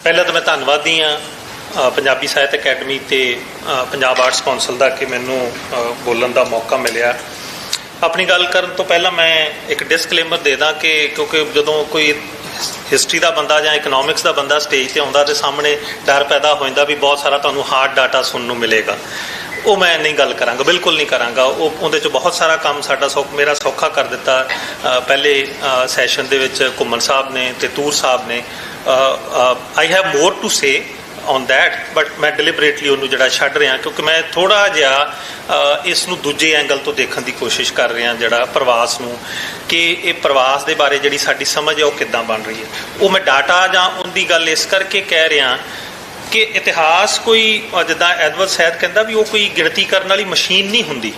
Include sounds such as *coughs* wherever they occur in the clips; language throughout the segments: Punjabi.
ਪਹਿਲਾਂ ਤਾਂ ਮੈਂ ਧੰਨਵਾਦੀ ਹਾਂ ਪੰਜਾਬੀ ਸਾਹਿਤ ਅਕੈਡਮੀ ਤੇ ਪੰਜਾਬ ਆਰਟਸ ਕੌਂਸਲ ਦਾ ਕਿ ਮੈਨੂੰ ਬੋਲਣ ਦਾ ਮੌਕਾ ਮਿਲਿਆ। ਆਪਣੀ ਗੱਲ ਕਰਨ ਤੋਂ ਪਹਿਲਾਂ ਮੈਂ ਇੱਕ ਡਿਸਕਲੇਮਰ ਦੇ ਦਾਂ ਕਿ ਕਿਉਂਕਿ ਜਦੋਂ ਕੋਈ ਹਿਸਟਰੀ ਦਾ ਬੰਦਾ ਜਾਂ ਇਕਨੋਮਿਕਸ ਦਾ ਬੰਦਾ ਸਟੇਜ ਤੇ ਆਉਂਦਾ ਤੇ ਸਾਹਮਣੇ ਡਰ ਪੈਦਾ ਹੋ ਜਾਂਦਾ ਵੀ ਬਹੁਤ ਸਾਰਾ ਤੁਹਾਨੂੰ ਹਾਰਡ ਡਾਟਾ ਸੁਣਨ ਨੂੰ ਮਿਲੇਗਾ। ਉਹ ਮੈਂ ਨਹੀਂ ਗੱਲ ਕਰਾਂਗਾ, ਬਿਲਕੁਲ ਨਹੀਂ ਕਰਾਂਗਾ। ਉਹ ਉਹਦੇ ਚ ਬਹੁਤ ਸਾਰਾ ਕੰਮ ਸਾਡਾ ਸੌਖ, ਮੇਰਾ ਸੌਖਾ ਕਰ ਦਿੱਤਾ। ਪਹਿਲੇ ਸੈਸ਼ਨ ਦੇ ਵਿੱਚ ਘੁੰਮਣ ਸਾਹਿਬ ਨੇ ਤੇ ਤੂਰ ਸਾਹਿਬ ਨੇ। I have more to say on that but ਮੈਂ ਡਿਲੀਬਰੇਟਲੀ ਉਹਨੂੰ ਜਿਹੜਾ ਛੱਡ ਰਿਹਾ, ਕਿਉਂਕਿ ਮੈਂ ਥੋੜਾ ਜਿਹਾ ਇਸ ਨੂੰ ਦੂਜੇ ਐਂਗਲ ਤੋਂ ਦੇਖਣ ਦੀ ਕੋਸ਼ਿਸ਼ ਕਰ ਰਿਹਾ ਜਿਹੜਾ ਪ੍ਰਵਾਸ ਨੂੰ, ਕਿ ਇਹ ਪ੍ਰਵਾਸ ਦੇ ਬਾਰੇ ਜਿਹੜੀ ਸਾਡੀ ਸਮਝ ਹੈ ਉਹ ਕਿੱਦਾਂ ਬਣ ਰਹੀ ਹੈ। ਉਹ ਮੈਂ ਡਾਟਾ ਜਾਂ ਉਹਦੀ ਗੱਲ ਇਸ ਕਰਕੇ ਕਹਿ ਰਿਹਾ ਕਿ ਇਤਿਹਾਸ ਕੋਈ ਜਿੱਦਾਂ ਐਡਵਰਡ ਸੈਦ ਕਹਿੰਦਾ ਵੀ ਉਹ ਕੋਈ ਗਿਣਤੀ ਕਰਨ ਵਾਲੀ ਮਸ਼ੀਨ ਨਹੀਂ ਹੁੰਦੀ।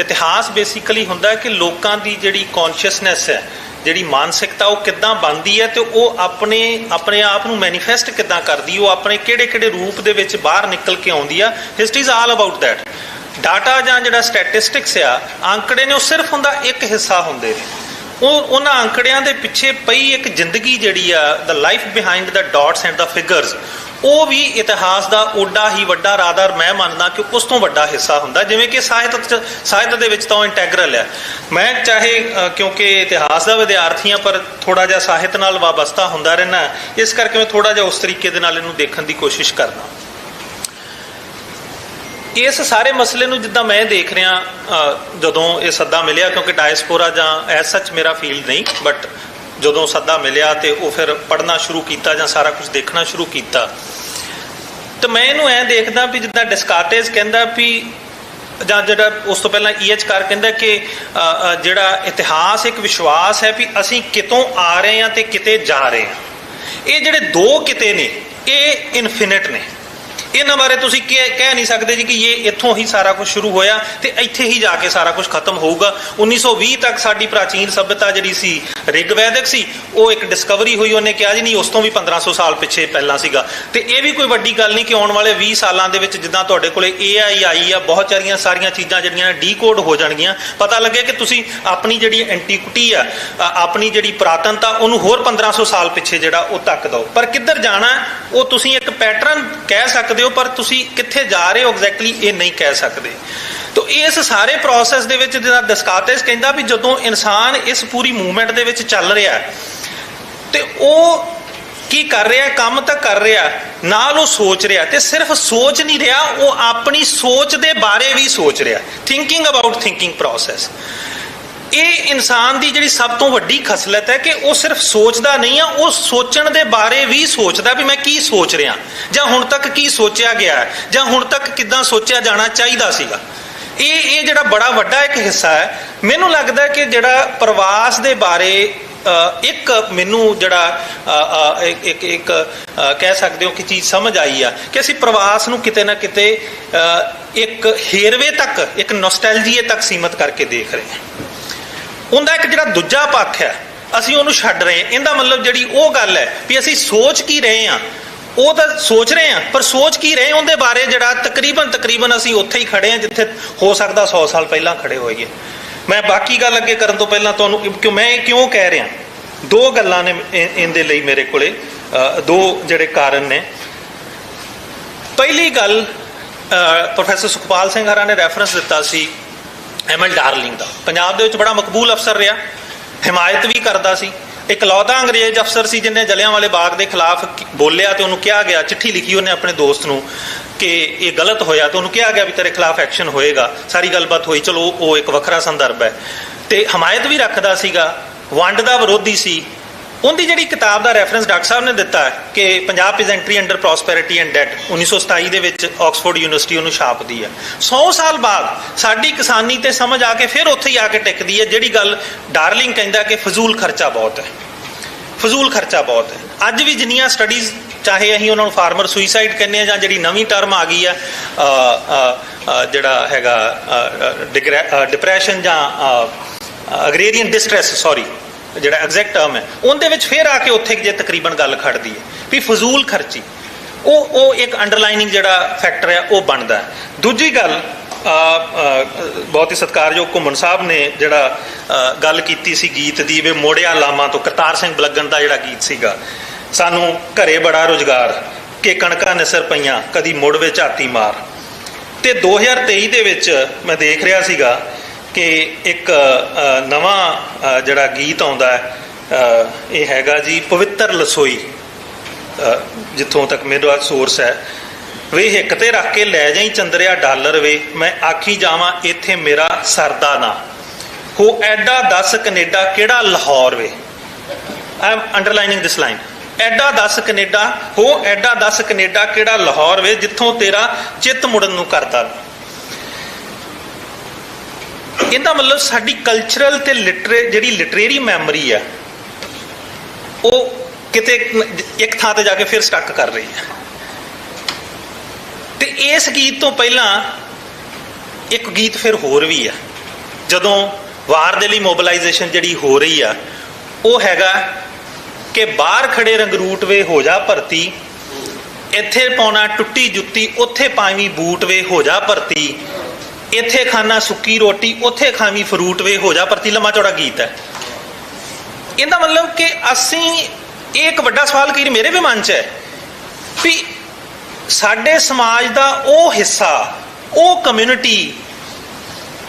ਇਤਿਹਾਸ ਬੇਸਿਕਲੀ ਹੁੰਦਾ ਕਿ ਲੋਕਾਂ ਦੀ ਜਿਹੜੀ ਕੌਨਸ਼ੀਅਸਨੈਸ ਹੈ, ਜਿਹੜੀ ਮਾਨਸਿਕਤਾ, ਉਹ ਕਿੱਦਾਂ ਬਣਦੀ ਹੈ ਤੇ ਉਹ ਆਪਣੇ ਆਪਣੇ ਆਪ ਨੂੰ ਮੈਨੀਫੈਸਟ ਕਿੱਦਾਂ ਕਰਦੀ ਉਹ ਆਪਣੇ ਕਿਹੜੇ ਕਿਹੜੇ ਰੂਪ ਦੇ ਵਿੱਚ ਬਾਹਰ ਨਿਕਲ ਕੇ ਆਉਂਦੀ ਆ। History is all about that data ਜਾਂ ਜਿਹੜਾ ਸਟੈਟਿਸਟਿਕਸ ਆ, ਅੰਕੜੇ ਨੇ ਉਹ ਸਿਰਫ ਹੁੰਦਾ ਇੱਕ ਹਿੱਸਾ ਹੁੰਦੇ ਨੇ। ਉਹ, ਉਹਨਾਂ ਅੰਕੜਿਆਂ ਦੇ ਪਿੱਛੇ ਪਈ ਇੱਕ ਜ਼ਿੰਦਗੀ ਜਿਹੜੀ ਆ the life behind the dots and the figures ਉਹ ਵੀ ਇਤਿਹਾਸ ਦਾ ਓਡਾ ਹੀ ਵੱਡਾ ਰਾਦਰ ਮੈਂ ਮੰਨਦਾ ਕਿ ਉਸ ਤੋਂ ਵੱਡਾ ਹਿੱਸਾ ਹੁੰਦਾ। ਜਿਵੇਂ ਕਿ ਸਾਹਿਤ ਸਾਹਿਤ ਦੇ ਵਿੱਚ ਤਾਂ ਇੰਟੈਗਰਲ ਹੈ। ਮੈਂ ਚਾਹੇ ਕਿਉਂਕਿ ਇਤਿਹਾਸ ਦਾ ਵਿਦਿਆਰਥੀ ਹਾਂ, ਪਰ ਥੋੜਾ ਜਿਹਾ ਸਾਹਿਤ ਨਾਲ ਵਾਬਸਤਾ ਹੁੰਦਾ ਰਹਿਣਾ ਇਸ ਕਰਕੇ ਮੈਂ ਥੋੜਾ ਜਿਹਾ ਉਸ ਤਰੀਕੇ ਦੇ ਨਾਲ ਇਹਨੂੰ ਦੇਖਣ ਦੀ ਕੋਸ਼ਿਸ਼ ਕਰਦਾ ਇਸ ਸਾਰੇ ਮਸਲੇ ਨੂੰ ਜਿੱਦਾਂ ਮੈਂ ਦੇਖ ਰਿਹਾ ਜਦੋਂ ਇਹ ਸੱਦਾ ਮਿਲਿਆ, ਕਿਉਂਕਿ ਡਾਇਸਪੋਰਾ ਜਾਂ ਐਸ ਸੱਚ ਮੇਰਾ ਫੀਲਡ ਨਹੀਂ ਬਟ ਜਦੋਂ ਸੱਦਾ ਮਿਲਿਆ ਤੇ ਉਹ ਫਿਰ ਪੜ੍ਹਨਾ ਸ਼ੁਰੂ ਕੀਤਾ ਜਾਂ ਸਾਰਾ ਕੁਝ ਦੇਖਣਾ ਸ਼ੁਰੂ ਕੀਤਾ। ਤੇ ਮੈਂ ਇਹਨੂੰ ਐ ਦੇਖਦਾ ਵੀ ਜਿੱਦਾਂ ਡਿਸਕਾਰਟੇਸ ਕਹਿੰਦਾ ਵੀ ਜਾਂ ਜਿਹੜਾ ਉਸ ਤੋਂ ਪਹਿਲਾਂ ਈਐਚ ਕਾਰ ਕਹਿੰਦਾ ਕਿ ਜਿਹੜਾ ਇਤਿਹਾਸ ਇੱਕ ਵਿਸ਼ਵਾਸ ਹੈ ਵੀ ਅਸੀਂ ਕਿਤੋਂ ਆ ਰਹੇ ਹਾਂ ਤੇ ਕਿਤੇ ਜਾ ਰਹੇ ਹਾਂ। ਇਹ ਜਿਹੜੇ ਦੋ ਕਿਤੇ ਨੇ, ਇਹ ਇਨਫਿਨਿਟ ਨੇ। ਇਹਨਾਂ ਬਾਰੇ ਤੁਸੀਂ ਕਹਿ ਕਹਿ ਨਹੀਂ ਸਕਦੇ ਜੀ ਕਿ ਇਹ ਇੱਥੋਂ ਹੀ ਸਾਰਾ ਕੁਝ ਸ਼ੁਰੂ ਹੋਇਆ ਤੇ ਇੱਥੇ ਹੀ ਜਾ ਕੇ ਸਾਰਾ ਕੁਝ ਖਤਮ ਹੋਊਗਾ। 1920 ਤੱਕ ਸਾਡੀ ਪ੍ਰਾਚੀਨ ਸਭਿਅਤਾ ਜਿਹੜੀ ਸੀ ਰਿਗਵੈਦਿਕ ਸੀ, ਉਹ ਇੱਕ ਡਿਸਕਵਰੀ ਹੋਈ, ਉਹਨੇ ਕਿਹਾ ਜੀ, ਨਹੀਂ, ਉਸ ਤੋਂ ਵੀ 1500 ਸਾਲ ਪਿੱਛੇ ਪਹਿਲਾਂ ਸੀਗਾ। ਤੇ ਇਹ ਵੀ ਕੋਈ ਵੱਡੀ ਗੱਲ ਨਹੀਂ ਕਿ ਆਉਣ ਵਾਲੇ 20 ਸਾਲਾਂ ਦੇ ਵਿੱਚ ਜਿੱਦਾਂ ਤੁਹਾਡੇ ਕੋਲੇ AI ਆਈ ਆ, ਬਹੁਤ ਸਾਰੀਆਂ ਸਾਰੀਆਂ ਚੀਜ਼ਾਂ ਜਿਹੜੀਆਂ ਡੀਕੋਡ ਹੋ ਜਾਣਗੀਆਂ। ਪਤਾ ਲੱਗੇ ਕਿ ਤੁਸੀਂ ਆਪਣੀ ਜਿਹੜੀ ਐਂਟੀਕੁਇਟੀ ਆ ਆਪਣੀ ਜਿਹੜੀ ਪੁਰਾਤਨਤਾ, ਉਹਨੂੰ ਹੋਰ 1500 ਸਾਲ ਪਿੱਛੇ ਜਿਹੜਾ ਉਹ ਤੱਕ ਦਿਓ। ਪਰ ਕਿੱਧਰ ਜਾਣਾ, ਉਹ ਤੁਸੀਂ ਇੱਕ ਪੈਟਰਨ ਕਹਿ ਸਕਦੇ ਹੋ, ਪਰ ਤੁਸੀਂ ਕਿੱਥੇ ਜਾ ਰਹੇ ਹੋ ਐਗਜ਼ੈਕਟਲੀ ਇਹ ਨਹੀਂ ਕਹਿ ਸਕਦੇ। ਤੋ ਇਸ ਸਾਰੇ ਪ੍ਰੋਸੈਸ ਦੇ ਵਿੱਚ ਜਿਹੜਾ ਡਿਸਕਾਰਟਸ ਕਹਿੰਦਾ ਵੀ ਜਦੋਂ ਇਨਸਾਨ ਇਸ ਪੂਰੀ ਮੂਵਮੈਂਟ ਦੇ ਵਿੱਚ ਚੱਲ ਰਿਹਾ ਤੇ ਉਹ ਕੀ ਕਰ ਰਿਹਾ ਕੰਮ ਤਾਂ ਕਰ ਰਿਹਾ ਨਾਲ ਉਹ ਸੋਚ ਰਿਹਾ ਤੇ ਸਿਰਫ ਸੋਚ ਨਹੀਂ ਰਿਹਾ, ਉਹ ਆਪਣੀ ਸੋਚ ਦੇ ਬਾਰੇ ਵੀ ਸੋਚ ਰਿਹਾ ਥਿੰਕਿੰਗ ਅਬਾਊਟ ਥਿੰਕਿੰਗ ਪ੍ਰੋਸੈਸ ਇਹ ਇਨਸਾਨ ਦੀ ਜਿਹੜੀ ਸਭ ਤੋਂ ਵੱਡੀ ਖਸਲਤ ਹੈ ਕਿ ਉਹ ਸਿਰਫ ਸੋਚਦਾ ਨਹੀਂ ਆ, ਉਹ ਸੋਚਣ ਦੇ ਬਾਰੇ ਵੀ ਸੋਚਦਾ ਵੀ ਮੈਂ ਕੀ ਸੋਚ ਰਿਹਾ। ਜਾਂ ਹੁਣ ਤੱਕ ਕੀ ਸੋਚਿਆ ਗਿਆ ਜਾਂ ਹੁਣ ਤੱਕ ਕਿੱਦਾਂ ਸੋਚਿਆ ਜਾਣਾ ਚਾਹੀਦਾ ਸੀਗਾ। ਇਹ ਇਹ ਜਿਹੜਾ ਬੜਾ ਵੱਡਾ ਇੱਕ ਹਿੱਸਾ ਹੈ, ਮੈਨੂੰ ਲੱਗਦਾ ਕਿ ਜਿਹੜਾ ਪ੍ਰਵਾਸ ਦੇ ਬਾਰੇ ਇੱਕ ਮੈਨੂੰ ਜਿਹੜਾ ਇੱਕ, ਇੱਕ- ਕਹਿ ਸਕਦੇ ਹੋ ਕਿ ਚੀਜ਼ ਸਮਝ ਆਈ ਆ ਕਿ ਅਸੀਂ ਪ੍ਰਵਾਸ ਨੂੰ ਕਿਤੇ ਨਾ ਕਿਤੇ ਇੱਕ ਹੇਰਵੇ ਤੱਕ, ਇੱਕ ਨੋਸਟੈਲਜੀਏ ਤੱਕ ਸੀਮਤ ਕਰਕੇ ਦੇਖ ਰਹੇ ਹਾਂ। ਉਹਦਾ ਇੱਕ ਜਿਹੜਾ ਦੂਜਾ ਪੱਖ ਹੈ, ਅਸੀਂ ਉਹਨੂੰ ਛੱਡ ਰਹੇ ਹਾਂ। ਇਹਦਾ ਮਤਲਬ ਜਿਹੜੀ ਉਹ ਗੱਲ ਹੈ ਵੀ ਅਸੀਂ ਸੋਚ ਕੀ ਰਹੇ ਹਾਂ। ਉਹ ਤਾਂ ਸੋਚ ਰਹੇ ਹਾਂ, ਪਰ ਸੋਚ ਕੀ ਰਹੇ ਉਹਦੇ ਬਾਰੇ ਜਿਹੜਾ ਤਕਰੀਬਨ ਤਕਰੀਬਨ ਅਸੀਂ ਉੱਥੇ ਹੀ ਖੜੇ ਹਾਂ, ਜਿੱਥੇ ਹੋ ਸਕਦਾ 100 ਸਾਲ ਪਹਿਲਾਂ ਖੜੇ ਹੋਈਏ। ਮੈਂ ਬਾਕੀ ਗੱਲ ਅੱਗੇ ਕਰਨ ਤੋਂ ਪਹਿਲਾਂ ਤੁਹਾਨੂੰ ਕਿਉਂ ਮੈਂ ਇਹ ਕਿਉਂ ਕਹਿ ਰਿਹਾ? ਦੋ ਗੱਲਾਂ ਨੇ ਇਹ- ਇਹਦੇ ਲਈ ਮੇਰੇ ਕੋਲੇ। ਦੋ ਜਿਹੜੇ ਕਾਰਨ ਨੇ। ਪਹਿਲੀ ਗੱਲ ਪ੍ਰੋਫੈਸਰ ਸੁਖਪਾਲ ਸਿੰਘ ਹਰਾ ਨੇ ਰੈਫਰੈਂਸ ਦਿੱਤਾ ਸੀ ਐਮਐਲ ਡਾਰਲਿੰਗ ਦਾ। ਪੰਜਾਬ ਦੇ ਵਿੱਚ ਬੜਾ ਮਕਬੂਲ ਅਫਸਰ ਰਿਹਾ। ਹਿਮਾਇਤ ਵੀ ਕਰਦਾ ਸੀ। ਇਕਲੌਤਾ ਅੰਗਰੇਜ਼ ਅਫਸਰ ਸੀ ਜਿਹਨੇ ਜਲਿਆਂਵਾਲੇ ਬਾਗ ਦੇ ਖਿਲਾਫ ਬੋਲਿਆ ਤੇ ਉਹਨੂੰ ਕਿਹਾ ਗਿਆ, ਚਿੱਠੀ ਲਿਖੀ ਉਹਨੇ ਆਪਣੇ ਦੋਸਤ ਨੂੰ ਕਿ ਇਹ ਗਲਤ ਹੋਇਆ ਤੇ ਉਹਨੂੰ ਕਿਹਾ ਗਿਆ ਵੀ ਤੇਰੇ ਖਿਲਾਫ ਐਕਸ਼ਨ ਹੋਏਗਾ। ਸਾਰੀ ਗੱਲਬਾਤ ਹੋਈ। ਚਲੋ ਉਹ- ਉਹ ਇੱਕ ਵੱਖਰਾ ਸੰਦਰਭ ਹੈ। ਤੇ ਹਮਾਇਤ ਵੀ ਰੱਖਦਾ ਸੀਗਾ। ਵੰਡ ਦਾ ਵਿਰੋਧੀ ਸੀ। ਉਹਦੀ ਜਿਹੜੀ ਕਿਤਾਬ ਦਾ ਰੈਫਰੈਂਸ ਡਾਕਟਰ ਸਾਹਿਬ ਨੇ ਦਿੱਤਾ ਕਿ Punjab peasantry under prosperity and debt 1927 ਦੇ ਵਿੱਚ ਆਕਸਫੋਰਡ ਯੂਨੀਵਰਸਿਟੀ ਉਹਨੂੰ ਛਾਪਦੀ ਹੈ 100 ਸਾਲ ਬਾਅਦ ਸਾਡੀ ਕਿਸਾਨੀ ਤੇ ਸਮਝ ਆ ਕੇ ਫਿਰ ਉੱਥੇ ਹੀ ਆ ਕੇ ਟਿਕਦੀ ਹੈ ਜਿਹੜੀ ਗੱਲ ਡਾਰਲਿੰਗ ਕਹਿੰਦਾ ਕਿ ਫਜ਼ੂਲ ਖਰਚਾ ਬਹੁਤ ਹੈ। ਫਜ਼ੂਲ ਖਰਚਾ ਬਹੁਤ ਹੈ। ਅੱਜ ਵੀ ਜਿੰਨੀਆਂ ਸਟੱਡੀਜ਼ ਚਾਹੇ ਅਸੀਂ ਉਹਨਾਂ ਨੂੰ ਫਾਰਮਰ ਸੁਈਸਾਈਡ ਕਹਿੰਦੇ ਆ ਜਾਂ ਜਿਹੜੀ ਨਵੀਂ ਟਰਮ ਆ ਗਈ ਆ ਜਿਹੜਾ ਹੈਗਾ ਡਿਪਰੈਸ਼ਨ ਜਾਂ ਅਗਰੇਰੀਅਨ ਡਿਸਟ੍ਰੈਸ ਸੌਰੀ ਜਿਹੜਾ ਐਗਜ਼ੈਕਟ ਟਰਮ ਹੈ, ਉਹਦੇ ਵਿੱਚ ਫੇਰ ਆ ਕੇ ਉੱਥੇ ਜੇ ਤਕਰੀਬਨ ਗੱਲ ਖੜਦੀ ਹੈ ਵੀ ਫਜ਼ੂਲ ਖਰਚੀ। ਉਹ ਉਹ ਇੱਕ ਅੰਡਰਲਾਈਨਿੰਗ ਜਿਹੜਾ ਫੈਕਟਰ ਹੈ, ਉਹ ਬਣਦਾ ਦੂਜੀ ਗੱਲ ਬਹੁਤ ਹੀ ਸਤਿਕਾਰਯੋਗ ਘੁੰਮਣ ਸਾਹਿਬ ਨੇ ਜਿਹੜਾ ਗੱਲ ਕੀਤੀ ਸੀ ਗੀਤ ਦੀ ਵੇ ਮੋੜਿਆ ਲਾਮਾ ਤੋਂ, ਕਰਤਾਰ ਸਿੰਘ ਬਲੱਗਣ ਦਾ ਜਿਹੜਾ ਗੀਤ ਸੀਗਾ। ਸਾਨੂੰ ਘਰੇ ਬੜਾ ਰੁਜ਼ਗਾਰ, ਕਿ ਕਣਕਾਂ ਨਸਰ ਪਈਆਂ, ਕਦੀ ਮੁੜ ਵਿੱਚ ਹਾਤੀ ਮਾਰ। ਤੇ 2023 ਦੇ ਵਿੱਚ ਮੈਂ ਦੇਖ ਰਿਹਾ ਸੀਗਾ ਕਿ ਇੱਕ ਨਵਾਂ ਜਿਹੜਾ ਗੀਤ ਆਉਂਦਾ ਹੈ ਇਹ ਹੈਗਾ ਜੀ ਪਵਿੱਤਰ ਲਸੋਈ ਜਿੱਥੋਂ ਤੱਕ ਮੇਰਾ ਸੋਰਸ ਹੈ। ਵੇ ਹਿੱਕ ਤੇ ਰੱਖ ਕੇ ਲੈ ਜਾਈ ਚੰਦਰਿਆ ਡਾਲਰ ਵੇ, ਮੈਂ ਆਖੀ ਜਾਵਾਂ ਇੱਥੇ ਮੇਰਾ ਸਰਦਾ ਨਾ। ਹੋ ਐਡਾ ਦੱਸ ਕੈਨੇਡਾ ਕਿਹੜਾ ਲਾਹੌਰ ਵੇ? I am underlining this line ਐਡਾ ਦੱਸ ਕੈਨੇਡਾ, ਹੋ ਐਡਾ ਦੱਸ ਕੈਨੇਡਾ ਕਿਹੜਾ ਲਾਹੌਰ ਵੇ, ਜਿੱਥੋਂ ਤੇਰਾ ਚਿੱਤ ਮੁੜਨ ਨੂੰ ਕਰਦਾ। ਇਹਦਾ ਮਤਲਬ ਸਾਡੀ ਕਲਚਰਲ ਤੇ ਲਿਟਰੇ ਜਿਹੜੀ ਲਿਟਰੇਰੀ ਮੈਮਰੀ ਆ, ਉਹ ਕਿਤੇ ਇੱਕ ਥਾਂ ਤੇ ਜਾ ਕੇ ਫਿਰ ਸਟਕ ਕਰ ਰਹੀ ਹੈ। ਤੇ ਇਸ ਗੀਤ ਤੋਂ ਪਹਿਲਾਂ ਇੱਕ ਗੀਤ ਫਿਰ ਹੋਰ ਵੀ ਆ। ਜਦੋਂ ਵਾਰ ਦੇ ਲਈ ਮੋਬਿਲਾਈਜੇਸ਼ਨ ਜਿਹੜੀ ਹੋ ਰਹੀ ਆ, ਉਹ ਹੈਗਾ ਕਿ ਬਾਹਰ ਖੜੇ ਰੰਗਰੂਟ ਵੇ ਹੋ ਜਾ ਭਰਤੀ, ਇੱਥੇ ਪਾਉਣਾ ਟੁੱਟੀ ਜੁੱਤੀ, ਉੱਥੇ ਪਾਵੀਂ ਬੂਟ ਵੇ ਹੋ ਜਾ ਭਰਤੀ ਇੱਥੇ ਖਾਣਾ ਸੁੱਕੀ ਰੋਟੀ, ਉੱਥੇ ਖਾਵੀ ਫਰੂਟ ਵੇ ਹੋ ਜਾ ਪ੍ਰਤੀ ਲੰਮਾ ਚੌੜਾ ਗੀਤ ਹੈ। ਇਹਦਾ ਮਤਲਬ ਕਿ ਅਸੀਂ, ਇਹ ਇੱਕ ਵੱਡਾ ਸਵਾਲ ਕੀ ਮੇਰੇ ਵੀ ਮਨ 'ਚ ਹੈ ਵੀ ਸਾਡੇ ਸਮਾਜ ਦਾ ਉਹ ਹਿੱਸਾ, ਉਹ ਕਮਿਊਨਿਟੀ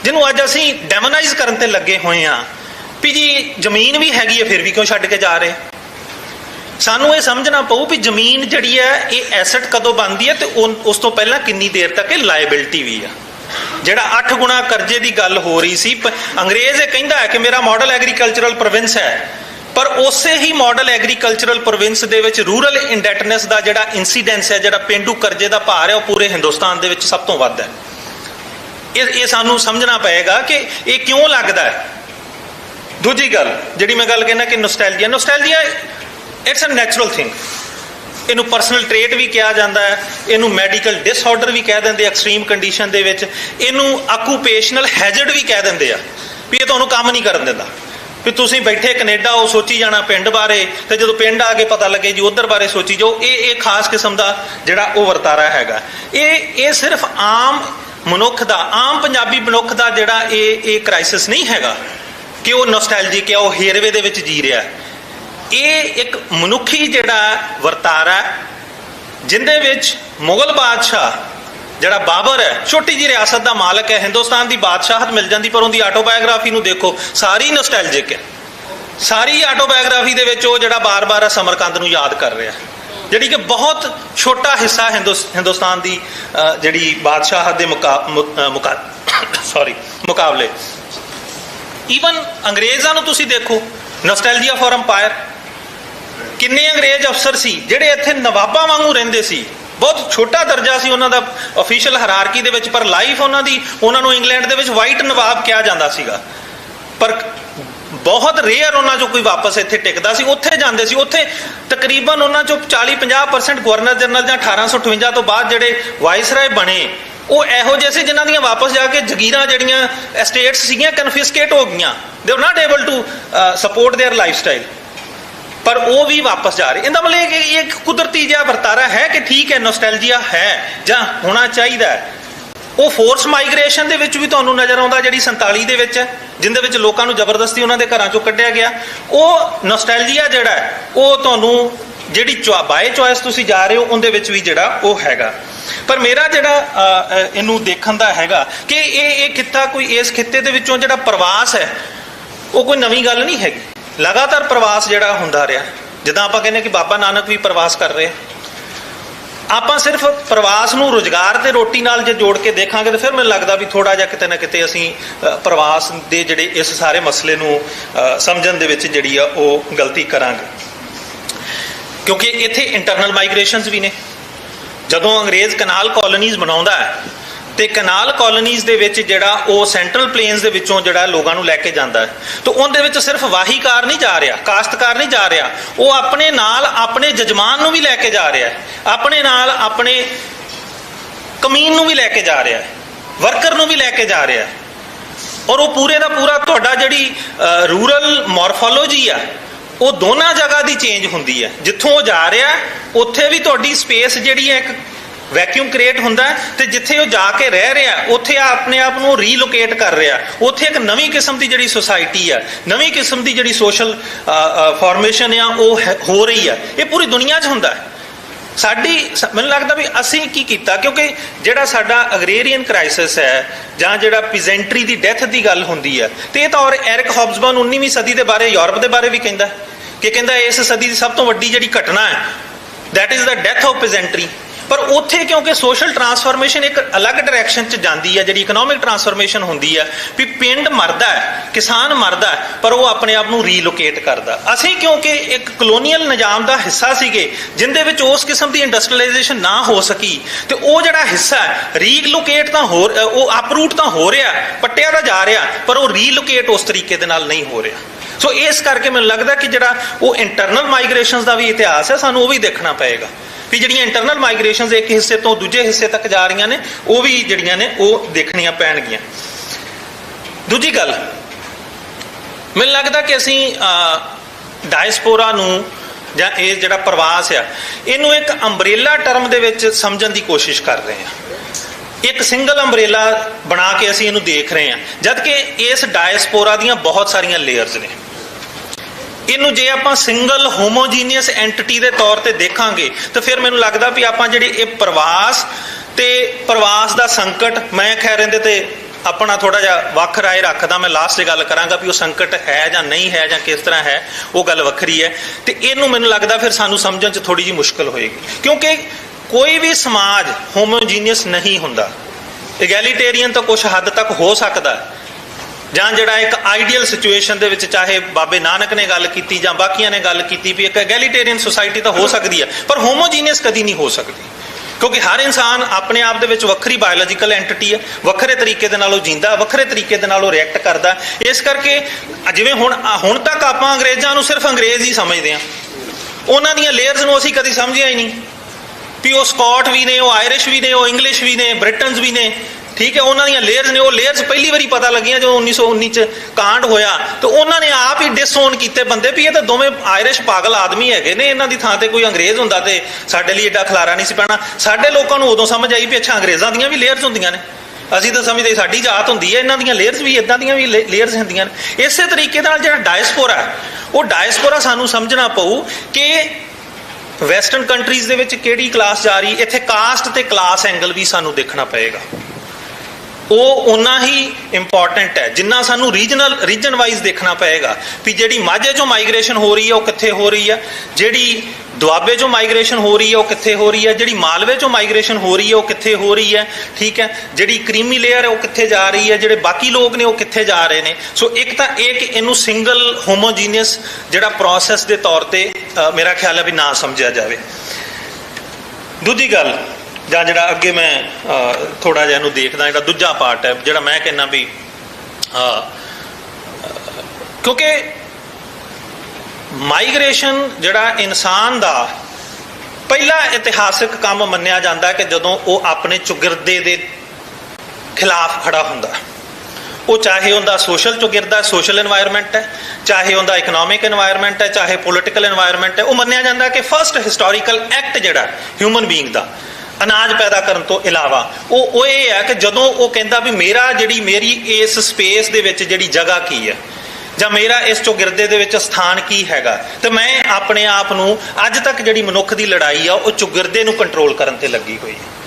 ਜਿਹਨੂੰ ਅੱਜ ਅਸੀਂ ਡੈਮੋਨਾਈਜ਼ ਕਰਨ ਤੇ ਲੱਗੇ ਹੋਏ ਆ ਵੀ ਜੀ ਜ਼ਮੀਨ ਵੀ ਹੈਗੀ ਹੈ, ਫਿਰ ਵੀ ਕਿਉਂ ਛੱਡ ਕੇ ਜਾ ਰਹੇ? ਸਾਨੂੰ ਇਹ ਸਮਝਣਾ ਪਊ ਵੀ ਜ਼ਮੀਨ ਜਿਹੜੀ ਹੈ, ਇਹ ਐਸੈਟ ਕਦੋਂ ਬਣਦੀ ਹੈ ਤੇ ਉਹ- ਉਸ ਤੋਂ ਪਹਿਲਾਂ ਕਿੰਨੀ ਦੇਰ ਤੱਕ ਇਹ ਲਾਇਬਿਲਟੀ ਵੀ ਆ। ਜਿਹੜਾ 8 ਗੁਣਾ ਕਰਜ਼ੇ ਦੀ ਗੱਲ ਹੋ ਰਹੀ ਸੀ, ਪ- ਅੰਗਰੇਜ਼ ਇਹ ਕਹਿੰਦਾ ਹੈ ਕਿ ਮੇਰਾ ਮਾਡਲ ਐਗਰੀਕਲਚਰਲ ਪ੍ਰੋਵਿੰਸ ਹੈ। ਪਰ ਉਸੇ ਹੀ ਮਾਡਲ ਐਗਰੀਕਲਚਰਲ ਪ੍ਰੋਵਿੰਸ ਦੇ ਵਿੱਚ ਰੂਰਲ ਇੰਡੈਟਨੈਸ ਦਾ ਜਿਹੜਾ ਇਨਸੀਡੈਂਸ ਹੈ, ਜਿਹੜਾ ਪਿੰਡੂ ਕਰਜ਼ੇ ਦਾ ਭਾਰ ਹੈ, ਉਹ ਪੂਰੇ ਹਿੰਦੁਸਤਾਨ ਦੇ ਵਿੱਚ ਸਭ ਤੋਂ ਵੱਧ ਹੈ। ਇਹ ਇਹ ਸਾਨੂੰ ਸਮਝਣਾ ਪਏਗਾ ਕਿ ਇਹ ਕਿਉਂ ਲੱਗਦਾ ਹੈ? ਦੂਜੀ ਗੱਲ, ਜਿਹੜੀ ਮੈਂ ਗੱਲ ਕਹਿੰਦਾ ਕਿ nostalgia nostalgia it's a natural thing ਇਹਨੂੰ ਪਰਸਨਲ ਟ੍ਰੇਟ ਵੀ ਕਿਹਾ ਜਾਂਦਾ ਹੈ, ਇਹਨੂੰ ਮੈਡੀਕਲ ਡਿਸਆਰਡਰ ਵੀ ਕਹਿ ਦਿੰਦੇ ਐਕਸਟ੍ਰੀਮ ਕੰਡੀਸ਼ਨ ਦੇ ਵਿੱਚ। ਇਹਨੂੰ ਆਕੂਪੇਸ਼ਨਲ ਹੈਜ਼ਰਡ ਵੀ ਕਹਿ ਦਿੰਦੇ ਆ, ਵੀ ਇਹ ਤੁਹਾਨੂੰ ਕੰਮ ਨਹੀਂ ਕਰਨ ਦਿੰਦਾ। ਵੀ ਤੁਸੀਂ ਬੈਠੇ ਕੈਨੇਡਾ, ਉਹ ਸੋਚੀ ਜਾਣਾ ਪਿੰਡ ਬਾਰੇ, ਤੇ ਜਦੋਂ ਪਿੰਡ ਆ ਕੇ ਪਤਾ ਲੱਗੇ ਜੀ ਉਧਰ ਬਾਰੇ ਸੋਚੀ ਜਾਓ, ਇਹ ਇਹ ਖਾਸ ਕਿਸਮ ਦਾ ਜਿਹੜਾ ਉਹ ਵਰਤਾਰਾ ਹੈਗਾ। ਇਹ ਇਹ ਸਿਰਫ ਆਮ ਮਨੁੱਖ ਦਾ, ਆਮ ਪੰਜਾਬੀ ਮਨੁੱਖ ਦਾ ਜਿਹੜਾ ਇਹ ਇਹ ਕ੍ਰਾਈਸਿਸ ਨਹੀਂ ਹੈਗਾ, ਕਿ ਉਹ ਨੋਸਟੈਲਜੀ ਕਿ ਉਹ ਹੇਰਵੇ ਦੇ ਵਿੱਚ ਜੀ ਰਿਹਾ ਹੈ। ਇਹ ਇੱਕ ਮਨੁੱਖੀ ਜਿਹੜਾ ਵਰਤਾਰਾ ਹੈ, ਜਿੰਦੇ ਵਿੱਚ ਮੁਗਲ ਬਾਦਸ਼ਾਹ ਜਿਹੜਾ ਬਾਬਰ ਹੈ ਛੋਟੀ ਜੀ ਰਿਆਸਤ ਦਾ ਮਾਲਕ ਹੈ ਹਿੰਦੁਸਤਾਨ ਦੀ ਬਾਦਸ਼ਾਹਤ ਮਿਲ ਜਾਂਦੀ ਪਰ ਉਹਦੀ ਆਟੋਬਾਇਓਗ੍ਰਾਫੀ ਨੂੰ ਦੇਖੋ ਸਾਰੀ ਨੋਸਟੈਲਜਿਕ ਹੈ। ਸਾਰੀ ਆਟੋਬਾਇਓਗ੍ਰਾਫੀ ਦੇ ਵਿੱਚ ਉਹ ਜਿਹੜਾ ਬਾਰ-ਬਾਰ ਸਮਰਕੰਦ ਨੂੰ ਯਾਦ ਕਰ ਰਿਹਾ ਜਿਹੜੀ ਕਿ ਬਹੁਤ ਛੋਟਾ ਹਿੱਸਾ ਹਿੰਦੁਸ- ਹਿੰਦੁਸਤਾਨ ਦੀ ਜਿਹੜੀ ਬਾਦਸ਼ਾਹਤ ਦੇ ਮੁਕਾ ਸੌਰੀ *coughs* ਮੁਕਾਬਲੇ। ਈਵਨ ਅੰਗਰੇਜ਼ਾਂ ਨੂੰ ਤੁਸੀਂ ਦੇਖੋ ਨੋਸਟੈਲਜੀਆ ਫॉर ਅੰਪਾਇਰ ਕਿੰਨੇ ਅੰਗਰੇਜ਼ ਅਫਸਰ ਸੀ ਜਿਹੜੇ ਇੱਥੇ ਨਵਾਬਾਂ ਵਾਂਗੂ ਰਹਿੰਦੇ ਸੀ ਬਹੁਤ ਛੋਟਾ ਦਰਜਾ ਸੀ ਉਹਨਾਂ ਦਾ ਅਫੀਸ਼ੀਅਲ ਹਰਾਰਕੀ ਦੇ ਵਿੱਚ ਪਰ ਲਾਈਫ ਉਹਨਾਂ ਦੀ ਉਹਨਾਂ ਨੂੰ ਇੰਗਲੈਂਡ ਦੇ ਵਿੱਚ ਵਾਈਟ ਨਵਾਬ ਕਿਹਾ ਜਾਂਦਾ ਸੀਗਾ ਪਰ ਬਹੁਤ ਰੇਅਰ ਉਹਨਾਂ ਚੋਂ ਕੋਈ ਵਾਪਸ ਇੱਥੇ ਟਿਕਦਾ ਸੀ ਉੱਥੇ ਜਾਂਦੇ ਸੀ ਉੱਥੇ ਤਕਰੀਬਨ ਉਹਨਾਂ ਚੋਂ 40-50% ਗਵਰਨਰ ਜਨਰਲ ਜਾਂ 1858 ਤੋਂ ਬਾਅਦ ਜਿਹੜੇ ਵਾਇਸਰਾਏ ਬਣੇ ਉਹ ਇਹੋ ਜਿਹੇ ਸੀ ਜਿਨ੍ਹਾਂ ਦੀਆਂ ਵਾਪਸ ਜਾ ਕੇ ਜ਼ਗੀਰਾਂ ਜਿਹੜੀਆਂ ਐਸਟੇਟਸ ਸੀਗੀਆਂ ਕਨਫਿਸਕੇਟ ਹੋ ਗਈਆਂ they are not able to support their lifestyle ਪਰ ਉਹ ਵੀ ਵਾਪਸ ਜਾ ਰਹੇ। ਇਹਦਾ ਮਤਲਬ ਇਹ ਇੱਕ ਕੁਦਰਤੀ ਜਿਹਾ ਵਰਤਾਰਾ ਹੈ ਕਿ ਠੀਕ ਹੈ ਨੋਸਟੈਲਜੀਆ ਹੈ, ਜਾਂ ਹੋਣਾ ਚਾਹੀਦਾ ਉਹ ਫੋਰਸ ਮਾਈਗ੍ਰੇਸ਼ਨ ਦੇ ਵਿੱਚ ਵੀ ਤੁਹਾਨੂੰ ਨਜ਼ਰ ਆਉਂਦਾ, ਜਿਹੜੀ 47 ਦੇ ਵਿੱਚ ਹੈ ਜਿੰਦੇ ਵਿੱਚ ਲੋਕਾਂ ਨੂੰ ਜ਼ਬਰਦਸਤੀ ਉਹਨਾਂ ਦੇ ਘਰਾਂ ਚੋਂ ਕੱਢਿਆ ਗਿਆ। ਉਹ ਨੋਸਟੈਲਜੀਆ ਜਿਹੜਾ ਉਹ ਤੁਹਾਨੂੰ ਜਿਹੜੀ ਬਾਏ ਚੋਇਸ ਤੁਸੀਂ ਜਾ ਰਹੇ ਹੋ, ਉਹਦੇ ਵਿੱਚ ਵੀ ਜਿਹੜਾ ਉਹ ਹੈਗਾ। ਪਰ ਮੇਰਾ ਜਿਹੜਾ ਇਹਨੂੰ ਦੇਖਣ ਦਾ ਹੈਗਾ ਕਿ ਇਹ ਇਹ ਖਿੱਤਾ ਕੋਈ ਇਸ ਖਿੱਤੇ ਦੇ ਵਿੱਚੋਂ ਜਿਹੜਾ ਪ੍ਰਵਾਸ ਹੈ, ਉਹ ਕੋਈ ਨਵੀਂ ਗੱਲ ਨਹੀਂ ਹੈਗੀ। ਲਗਾਤਾਰ ਪ੍ਰਵਾਸ ਜਿਹੜਾ ਹੁੰਦਾ ਰਿਹਾ। ਜਿੱਦਾਂ ਆਪਾਂ ਕਹਿੰਦੇ ਕਿ ਬਾਬਾ ਨਾਨਕ ਵੀ ਪ੍ਰਵਾਸ ਕਰ ਰਹੇ ਆਪਾਂ ਸਿਰਫ ਪ੍ਰਵਾਸ ਨੂੰ ਰੋਜ਼ਗਾਰ ਤੇ ਰੋਟੀ ਨਾਲ ਜੇ ਜੋੜ ਕੇ ਦੇਖਾਂਗੇ ਤਾਂ ਫਿਰ ਮੈਨੂੰ ਲੱਗਦਾ ਵੀ ਥੋੜਾ ਜਿਹਾ ਕਿਤੇ ਨਾ ਕਿਤੇ ਅਸੀਂ ਪ੍ਰਵਾਸ ਦੇ ਜਿਹੜੇ ਇਸ ਸਾਰੇ ਮਸਲੇ ਨੂੰ ਸਮਝਣ ਦੇ ਵਿੱਚ ਜਿਹੜੀ ਆ ਉਹ ਗਲਤੀ ਕਰਾਂਗੇ। ਕਿਉਂਕਿ ਇੱਥੇ ਇੰਟਰਨਲ ਮਾਈਗ੍ਰੇਸ਼ਨਸ ਵੀ ਨੇ। ਜਦੋਂ ਅੰਗਰੇਜ਼ ਕਨਾਲ ਕਾਲੋਨੀਜ਼ ਬਣਾਉਂਦਾ ਹੈ ਤੇ ਕਨਾਲ ਕਾਲੋਨੀਜ਼ ਦੇ ਵਿੱਚ ਜਿਹੜਾ ਉਹ ਸੈਂਟਰਲ ਪਲੇਨਸ ਦੇ ਵਿੱਚੋਂ ਜਿਹੜਾ ਲੋਕਾਂ ਨੂੰ ਲੈ ਕੇ ਜਾਂਦਾ ਹੈ। ਤਾਂ ਉਹਦੇ ਵਿੱਚ ਸਿਰਫ ਵਾਹੀਕਾਰ ਨਹੀਂ ਜਾ ਰਿਹਾ, ਕਾਸ਼ਤਕਾਰ ਨਹੀਂ ਜਾ ਰਿਹਾ। ਉਹ ਆਪਣੇ ਨਾਲ ਆਪਣੇ ਜਜਮਾਨ ਨੂੰ ਵੀ ਲੈ ਕੇ ਜਾ ਰਿਹਾ ਆਪਣੇ ਨਾਲ ਆਪਣੇ ਕਮੀਨ ਨੂੰ ਵੀ ਲੈ ਕੇ ਜਾ ਰਿਹਾ ਵਰਕਰ ਨੂੰ ਵੀ ਲੈ ਕੇ ਜਾ ਰਿਹਾ ਔਰ ਉਹ ਪੂਰੇ ਦਾ ਪੂਰਾ ਤੁਹਾਡਾ ਜਿਹੜੀ ਰੂਰਲ ਮੋਰਫੋਲੋਜੀ ਆ, ਉਹ ਦੋਨਾਂ ਜਗ੍ਹਾ ਦੀ ਚੇਂਜ ਹੁੰਦੀ ਹੈ। ਜਿੱਥੋਂ ਉਹ ਜਾ ਰਿਹਾ, ਉੱਥੇ ਵੀ ਤੁਹਾਡੀ ਸਪੇਸ ਜਿਹੜੀ ਹੈ ਇੱਕ ਵੈਕਿਊਮ ਕ੍ਰੀਏਟ ਹੁੰਦਾ ਹੈ ਤੇ ਜਿੱਥੇ ਉਹ ਜਾ ਕੇ ਰਹਿ ਰਿਹਾ, ਉੱਥੇ ਆ ਆਪਣੇ ਆਪ ਨੂੰ ਰੀਲੋਕੇਟ ਕਰ ਰਿਹਾ। ਉੱਥੇ ਇੱਕ ਨਵੀਂ ਕਿਸਮ ਦੀ ਜਿਹੜੀ ਸੋਸਾਇਟੀ ਆ, ਨਵੀਂ ਕਿਸਮ ਦੀ ਜਿਹੜੀ ਸੋਸ਼ਲ ਫਾਰਮੇਸ਼ਨ ਆ, ਉਹ ਹੈ- ਹੋ ਰਹੀ ਆ। ਇਹ ਪੂਰੀ ਦੁਨੀਆ 'ਚ ਹੁੰਦਾ ਹੈ। ਸਾਡੀ ਸ- ਮੈਨੂੰ ਲੱਗਦਾ ਵੀ ਅਸੀਂ ਕੀ ਕੀਤਾ, ਕਿਉਂਕਿ ਜਿਹੜਾ ਸਾਡਾ ਅਗਰੇਰੀਅਨ ਕ੍ਰਾਈਸਿਸ ਹੈ, ਜਾਂ ਜਿਹੜਾ ਪੀਜ਼ੈਂਟਰੀ ਦੀ ਡੈਥ ਦੀ ਗੱਲ ਹੁੰਦੀ ਹੈ ਤੇ ਇਹ ਤਾਂ ਔਰ ਐਰਿਕ ਹੌਬਸਬਨ 19ਵੀਂ ਸਦੀ ਦੇ ਬਾਰੇ ਯੂਰਪ ਦੇ ਬਾਰੇ ਵੀ ਕਹਿੰਦਾ ਕਿ ਕਹਿੰਦਾ ਇਸ ਸਦੀ ਦੀ ਸਭ ਤੋਂ ਵੱਡੀ ਜਿਹੜੀ ਘਟਨਾ ਹੈ, that is the death of peasantry ਪਰ ਉੱਥੇ ਕਿਉਂਕਿ ਸੋਸ਼ਲ ਟਰਾਂਸਫਰਮੇਸ਼ਨ ਇੱਕ ਅਲੱਗ ਡਾਇਰੈਕਸ਼ਨ 'ਚ ਜਾਂਦੀ ਹੈ, ਜਿਹੜੀ ਇਕਨੋਮਿਕ ਟਰਾਂਸਫਰਮੇਸ਼ਨ ਹੁੰਦੀ ਹੈ, ਵੀ ਪਿੰਡ ਮਰਦਾ ਹੈ, ਕਿਸਾਨ ਮਰਦਾ ਹੈ, ਪਰ ਉਹ ਆਪਣੇ ਆਪ ਨੂੰ ਰੀਲੋਕੇਟ ਕਰਦਾ। ਅਸੀਂ ਕਿਉਂਕਿ ਇੱਕ ਕਲੋਨੀਅਲ ਨਿਜ਼ਾਮ ਦਾ ਹਿੱਸਾ ਸੀਗੇ, ਜਿੰਦੇ ਵਿੱਚ ਉਸ ਕਿਸਮ ਦੀ ਇੰਡਸਟਰੀਅਲਾਈਜੇਸ਼ਨ ਨਾ ਹੋ ਸਕੀ, ਤੇ ਉਹ ਜਿਹੜਾ ਹਿੱਸਾ ਹੈ ਰੀਲੋਕੇਟ ਤਾਂ ਹੋ ਉਹ ਅਪਰੂਟ ਤਾਂ ਹੋ ਰਿਹਾ, ਪੱਟਿਆ ਤਾਂ ਜਾ ਰਿਹਾ, ਪਰ ਉਹ ਰੀਲੋਕੇਟ ਉਸ ਤਰੀਕੇ ਦੇ ਨਾਲ ਨਹੀਂ ਹੋ ਰਿਹਾ। ਸੋ ਇਸ ਕਰਕੇ ਮੈਨੂੰ ਲੱਗਦਾ ਕਿ ਜਿਹੜਾ ਉਹ ਇੰਟਰਨਲ ਮਾਈਗ੍ਰੇਸ਼ਨਸ ਦਾ ਵੀ ਇਤਿਹਾਸ ਹੈ, ਸਾਨੂੰ ਉਹ ਵੀ ਦੇਖਣਾ ਪਏਗਾ। ਵੀ ਜਿਹੜੀਆਂ ਇੰਟਰਨਲ ਮਾਈਗ੍ਰੇਸ਼ਨਸ ਇੱਕ ਹਿੱਸੇ ਤੋਂ ਦੂਜੇ ਹਿੱਸੇ ਤੱਕ ਜਾ ਰਹੀਆਂ ਨੇ, ਉਹ ਵੀ ਜਿਹੜੀਆਂ ਨੇ, ਉਹ ਦੇਖਣੀਆਂ ਪੈਣਗੀਆਂ। ਦੂਜੀ ਗੱਲ, ਮੈਨੂੰ ਲੱਗਦਾ ਕਿ ਅਸੀਂ ਡਾਇਸਪੋਰਾ ਨੂੰ ਜਾਂ ਇਹ ਜਿਹੜਾ ਪ੍ਰਵਾਸ ਆ, ਇਹਨੂੰ ਇੱਕ ਅੰਬ੍ਰੇਲਾ ਟਰਮ ਦੇ ਵਿੱਚ ਸਮਝਣ ਦੀ ਕੋਸ਼ਿਸ਼ ਕਰ ਰਹੇ ਹਾਂ। ਇੱਕ ਸਿੰਗਲ ਅੰਬ੍ਰੇਲਾ ਬਣਾ ਕੇ ਅਸੀਂ ਇਹਨੂੰ ਦੇਖ ਰਹੇ ਹਾਂ ਜਦ ਕਿ ਇਸ ਡਾਇਸਪੋਰਾ ਦੀਆਂ ਬਹੁਤ ਸਾਰੀਆਂ ਲੇਅਰਸ ਨੇ। ਇਹਨੂੰ ਜੇ ਆਪਾਂ ਸਿੰਗਲ ਹੋਮੋਜੀਨੀਅਸ ਐਂਟੀਟੀ ਦੇ ਤੌਰ ਤੇ ਦੇਖਾਂਗੇ, ਤਾਂ ਫਿਰ ਮੈਨੂੰ ਲੱਗਦਾ ਵੀ ਆਪਾਂ ਜਿਹੜੀ ਇਹ ਪ੍ਰਵਾਸ ਤੇ ਪ੍ਰਵਾਸ ਦਾ ਸੰਕਟ, ਮੈਂ ਖੈਰ ਇਹਦੇ ਤੇ ਆਪਣਾ ਥੋੜਾ ਜਿਹਾ ਵੱਖ ਰਾਏ ਰੱਖਦਾ, ਮੈਂ ਲਾਸਟ 'ਚ ਗੱਲ ਕਰਾਂਗਾ ਵੀ ਉਹ ਸੰਕਟ ਹੈ ਜਾਂ ਨਹੀਂ ਹੈ ਜਾਂ ਕਿਸ ਤਰ੍ਹਾਂ ਹੈ, ਉਹ ਗੱਲ ਵੱਖਰੀ ਹੈ। ਤੇ ਇਹਨੂੰ ਮੈਨੂੰ ਲੱਗਦਾ ਫਿਰ ਸਾਨੂੰ ਸਮਝਣ 'ਚ ਥੋੜੀ ਜਿਹੀ ਮੁਸ਼ਕਲ ਹੋਏਗੀ। ਕਿਉਂਕਿ ਕੋਈ ਵੀ ਸਮਾਜ ਹੋਮੋਜੀਨੀਅਸ ਨਹੀਂ ਹੁੰਦਾ। ਇਗੈਲੀਟੇਰੀਅਨ ਤਾਂ ਕੁਝ ਹੱਦ ਤੱਕ ਹੋ ਸਕਦਾ। ਜਾਂ ਜਿਹੜਾ ਇੱਕ ਆਈਡੀਅਲ ਸਿਚੁਏਸ਼ਨ ਦੇ ਵਿੱਚ ਚਾਹੇ ਬਾਬੇ ਨਾਨਕ ਨੇ ਗੱਲ ਕੀਤੀ ਜਾਂ ਬਾਕੀਆਂ ਨੇ ਗੱਲ ਕੀਤੀ ਵੀ ਇੱਕ ਐਗੈਲੀਟੇਰੀਅਨ ਸੁਸਾਇਟੀ ਤਾਂ ਹੋ ਸਕਦੀ ਹੈ, ਪਰ ਹੋਮੋਜੀਨੀਅਸ ਕਦੀ ਨਹੀਂ ਹੋ ਸਕਦੀ। ਕਿਉਂਕਿ ਹਰ ਇਨਸਾਨ ਆਪਣੇ ਆਪ ਦੇ ਵਿੱਚ ਵੱਖਰੀ ਬਾਇਓਲੋਜੀਕਲ ਐਂਟੀਟੀ ਹੈ, ਵੱਖਰੇ ਤਰੀਕੇ ਦੇ ਨਾਲ ਉਹ ਜਿੰਦਾ, ਵੱਖਰੇ ਤਰੀਕੇ ਦੇ ਨਾਲ ਉਹ ਰਿਐਕਟ ਕਰਦਾ। ਇਸ ਕਰਕੇ ਜਿਵੇਂ ਹੁਣ ਹੁਣ ਤੱਕ ਆਪਾਂ ਅੰਗਰੇਜ਼ਾਂ ਨੂੰ ਸਿਰਫ ਅੰਗਰੇਜ਼ ਹੀ ਸਮਝਦੇ ਹਾਂ। ਉਹਨਾਂ ਦੀਆਂ ਲੇਅਰਸ ਨੂੰ ਅਸੀਂ ਕਦੀ ਸਮਝਿਆ ਹੀ ਨਹੀਂ। ਵੀ ਉਹ ਸਕਾਟ ਵੀ ਨੇ, ਉਹ ਆਇਰਿਸ਼ ਵੀ ਨੇ, ਉਹ ਇੰਗਲਿਸ਼ ਵੀ ਨੇ ਬ੍ਰਿਟਨਸ ਵੀ ਨੇ। ਠੀਕ ਹੈ, ਉਹਨਾਂ ਦੀਆਂ ਲੇਅਰਸ ਨੇ, ਉਹ ਲੇਅਰਸ ਪਹਿਲੀ ਵਾਰੀ ਪਤਾ ਲੱਗੀਆਂ ਜਦੋਂ 1919 ਚ ਕਾਂਡ ਹੋਇਆ। ਤੇ ਉਹਨਾਂ ਨੇ ਆਪ ਹੀ ਡਿਸਓਨ ਕੀਤੇ ਬੰਦੇ ਵੀ ਇਹ ਤਾਂ ਦੋਵੇਂ ਆਇਰਿਸ਼ ਪਾਗਲ ਆਦਮੀ ਹੈਗੇ ਨੇ, ਇਹਨਾਂ ਦੀ ਥਾਂ ਤੇ ਕੋਈ ਅੰਗਰੇਜ਼ ਹੁੰਦਾ ਤੇ ਸਾਡੇ ਲਈ ਐਡਾ ਖਲਾਰਾ ਨਹੀਂ ਸੀ ਪੈਣਾ। ਸਾਡੇ ਲੋਕਾਂ ਨੂੰ ਉਦੋਂ ਸਮਝ ਆਈ ਵੀ ਅੱਛਾ, ਅੰਗਰੇਜ਼ਾਂ ਦੀਆਂ ਵੀ ਲੇਅਰਸ ਹੁੰਦੀਆਂ ਨੇ। ਅਸੀਂ ਤਾਂ ਸਮਝਦੇ ਸਾਡੀ ਜਾਤ ਹੁੰਦੀ ਹੈ, ਇਹਨਾਂ ਦੀਆਂ ਲੇਅਰਸ ਵੀ ਇਦਾਂ ਦੀਆਂ ਵੀ ਲੇਅਰਸ ਹੁੰਦੀਆਂ ਨੇ। ਇਸੇ ਤਰੀਕੇ ਨਾਲ ਜਿਹੜਾ ਡਾਇਸਪੋਰਾ ਉਹ ਡਾਇਸਪੋਰਾ ਸਾਨੂੰ ਸਮਝਣਾ ਪਊ ਕਿ ਵੈਸਟਰਨ ਕੰਟਰੀਜ਼ ਦੇ ਵਿੱਚ ਕਿਹੜੀ ਕਲਾਸ ਜਾ ਰਹੀ, ਇੱਥੇ ਕਾਸਟ ਤੇ ਕਲਾਸ ਐਂਗਲ ਵੀ ਸਾਨੂੰ ਦੇਖਣਾ ਪਏਗਾ। ਉਹ ਉਨਾ ਹੀ ਇੰਪੋਰਟੈਂਟ ਹੈ, ਜਿੰਨਾ ਸਾਨੂੰ ਰੀਜਨਲ ਰੀਜਨ ਵਾਈਜ਼ ਦੇਖਣਾ ਪਏਗਾ ਵੀ ਜਿਹੜੀ ਮਾਝੇ ਚੋਂ ਮਾਈਗ੍ਰੇਸ਼ਨ ਹੋ ਰਹੀ ਹੈ, ਉਹ ਕਿੱਥੇ ਹੋ ਰਹੀ ਹੈ, ਜਿਹੜੀ ਦੁਆਬੇ ਚੋਂ ਮਾਈਗ੍ਰੇਸ਼ਨ ਹੋ ਰਹੀ ਹੈ, ਉਹ ਕਿੱਥੇ ਹੋ ਰਹੀ ਹੈ, ਜਿਹੜੀ ਮਾਲਵੇ ਚੋਂ ਮਾਈਗ੍ਰੇਸ਼ਨ ਹੋ ਰਹੀ ਹੈ, ਉਹ ਕਿੱਥੇ ਹੋ ਰਹੀ ਹੈ, ਠੀਕ ਹੈ, ਜਿਹੜੀ ਕ੍ਰੀਮੀ ਲੇਅਰ ਹੈ, ਉਹ ਕਿੱਥੇ ਜਾ ਰਹੀ ਹੈ, ਜਿਹੜੇ ਬਾਕੀ ਲੋਕ ਨੇ, ਉਹ ਕਿੱਥੇ ਜਾ ਰਹੇ ਨੇ। ਸੋ ਇੱਕ ਤਾਂ ਇਹ ਕਿ ਇਹਨੂੰ ਸਿੰਗਲ ਹੋਮੋਜੀਨੀਅਸ ਜਿਹੜਾ ਪ੍ਰੋਸੈਸ ਦੇ ਤੌਰ ਤੇ ਮੇਰਾ ਖਿਆਲ ਹੈ ਵੀ ਨਾ ਸਮਝਿਆ ਜਾਵੇ। ਦੂਜੀ ਗੱਲ ਜਾਂ ਜਿਹੜਾ ਅੱਗੇ ਮੈਂ ਥੋੜਾ ਜਿਹਾ ਇਹਨੂੰ ਦੇਖਦਾ ਜਿਹੜਾ ਦੂਜਾ ਪਾਰਟ ਹੈ, ਜਿਹੜਾ ਮੈਂ ਕਹਿੰਨਾ ਵੀ ਕਿਉਂਕਿ ਮਾਈਗ੍ਰੇਸ਼ਨ ਜਿਹੜਾ ਇਨਸਾਨ ਦਾ ਪਹਿਲਾ ਇਤਿਹਾਸਿਕ ਕੰਮ ਮੰਨਿਆ ਜਾਂਦਾ ਕਿ ਜਦੋਂ ਉਹ ਆਪਣੇ ਚੁਗਿਰਦੇ ਦੇ ਖਿਲਾਫ ਖੜਾ ਹੁੰਦਾ। ਉਹ ਚਾਹੇ ਉਹਦਾ ਸੋਸ਼ਲ ਚੁਗਿਰਦਾ ਸੋਸ਼ਲ এনवायरमेंट ਹੈ, ਚਾਹੇ ਉਹਦਾ ਇਕਨੋਮਿਕ এনवायरमेंट ਹੈ, ਚਾਹੇ ਪੋਲਿਟੀਕਲ এনवायरमेंट ਹੈ, ਉਹ ਮੰਨਿਆ ਜਾਂਦਾ ਕਿ ਫਰਸਟ ਹਿਸਟੋਰੀਕਲ ਐਕਟ ਜਿਹੜਾ ਹਿਊਮਨ ਬੀਇੰਗ ਦਾ ਅਨਾਜ ਪੈਦਾ ਕਰਨ ਤੋਂ ਇਲਾਵਾ। ਉਹ ਉਹ ਇਹ ਹੈ ਕਿ ਜਦੋਂ ਉਹ ਕਹਿੰਦਾ ਵੀ ਮੇਰਾ ਜਿਹੜੀ ਮੇਰੀ ਇਸ ਸਪੇਸ ਦੇ ਵਿੱਚ ਜਿਹੜੀ ਜਗ੍ਹਾ ਕੀ ਹੈ, ਜਾਂ ਮੇਰਾ ਇਸ ਚੌਗਿਰਦੇ ਦੇ ਵਿੱਚ ਸਥਾਨ ਕੀ ਹੈਗਾ, ਤੇ ਮੈਂ ਆਪਣੇ ਆਪ ਨੂੰ ਅੱਜ ਤੱਕ ਜਿਹੜੀ ਮਨੁੱਖ ਦੀ ਲੜਾਈ ਆ, ਉਹ ਚੌਗਿਰਦੇ ਨੂੰ ਕੰਟਰੋਲ ਕਰਨ ਤੇ ਲੱਗੀ ਹੋਈ ਹੈ।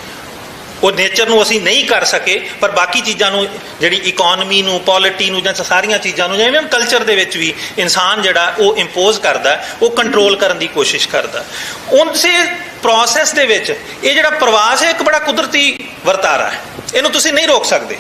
ਉਹ ਨੇਚਰ ਨੂੰ ਅਸੀਂ ਨਹੀਂ ਕਰ ਸਕੇ, ਪਰ ਬਾਕੀ ਚੀਜ਼ਾਂ ਨੂੰ, ਜਿਹੜੀ ਇਕਨੋਮੀ ਨੂੰ ਪੋਲਿਟੀ ਨੂੰ, ਜਾਂ ਸਾਰੀਆਂ ਚੀਜ਼ਾਂ ਨੂੰ ਜਿਵੇਂ ਕਲਚਰ ਦੇ ਵਿੱਚ ਵੀ ਇਨਸਾਨ ਜਿਹੜਾ ਉਹ ਇੰਪੋਜ਼ ਕਰਦਾ, ਉਹ ਕੰਟਰੋਲ ਕਰਨ ਦੀ ਕੋਸ਼ਿਸ਼ ਕਰਦਾ। ਉਨਸੇ ਪ੍ਰੋਸੈਸ ਦੇ ਵਿੱਚ ਇਹ ਜਿਹੜਾ ਪ੍ਰਵਾਸ ਹੈ, ਇੱਕ ਬੜਾ ਕੁਦਰਤੀ ਵਰਤਾਰਾ ਹੈ। ਇਹਨੂੰ ਤੁਸੀਂ ਨਹੀਂ ਰੋਕ ਸਕਦੇ।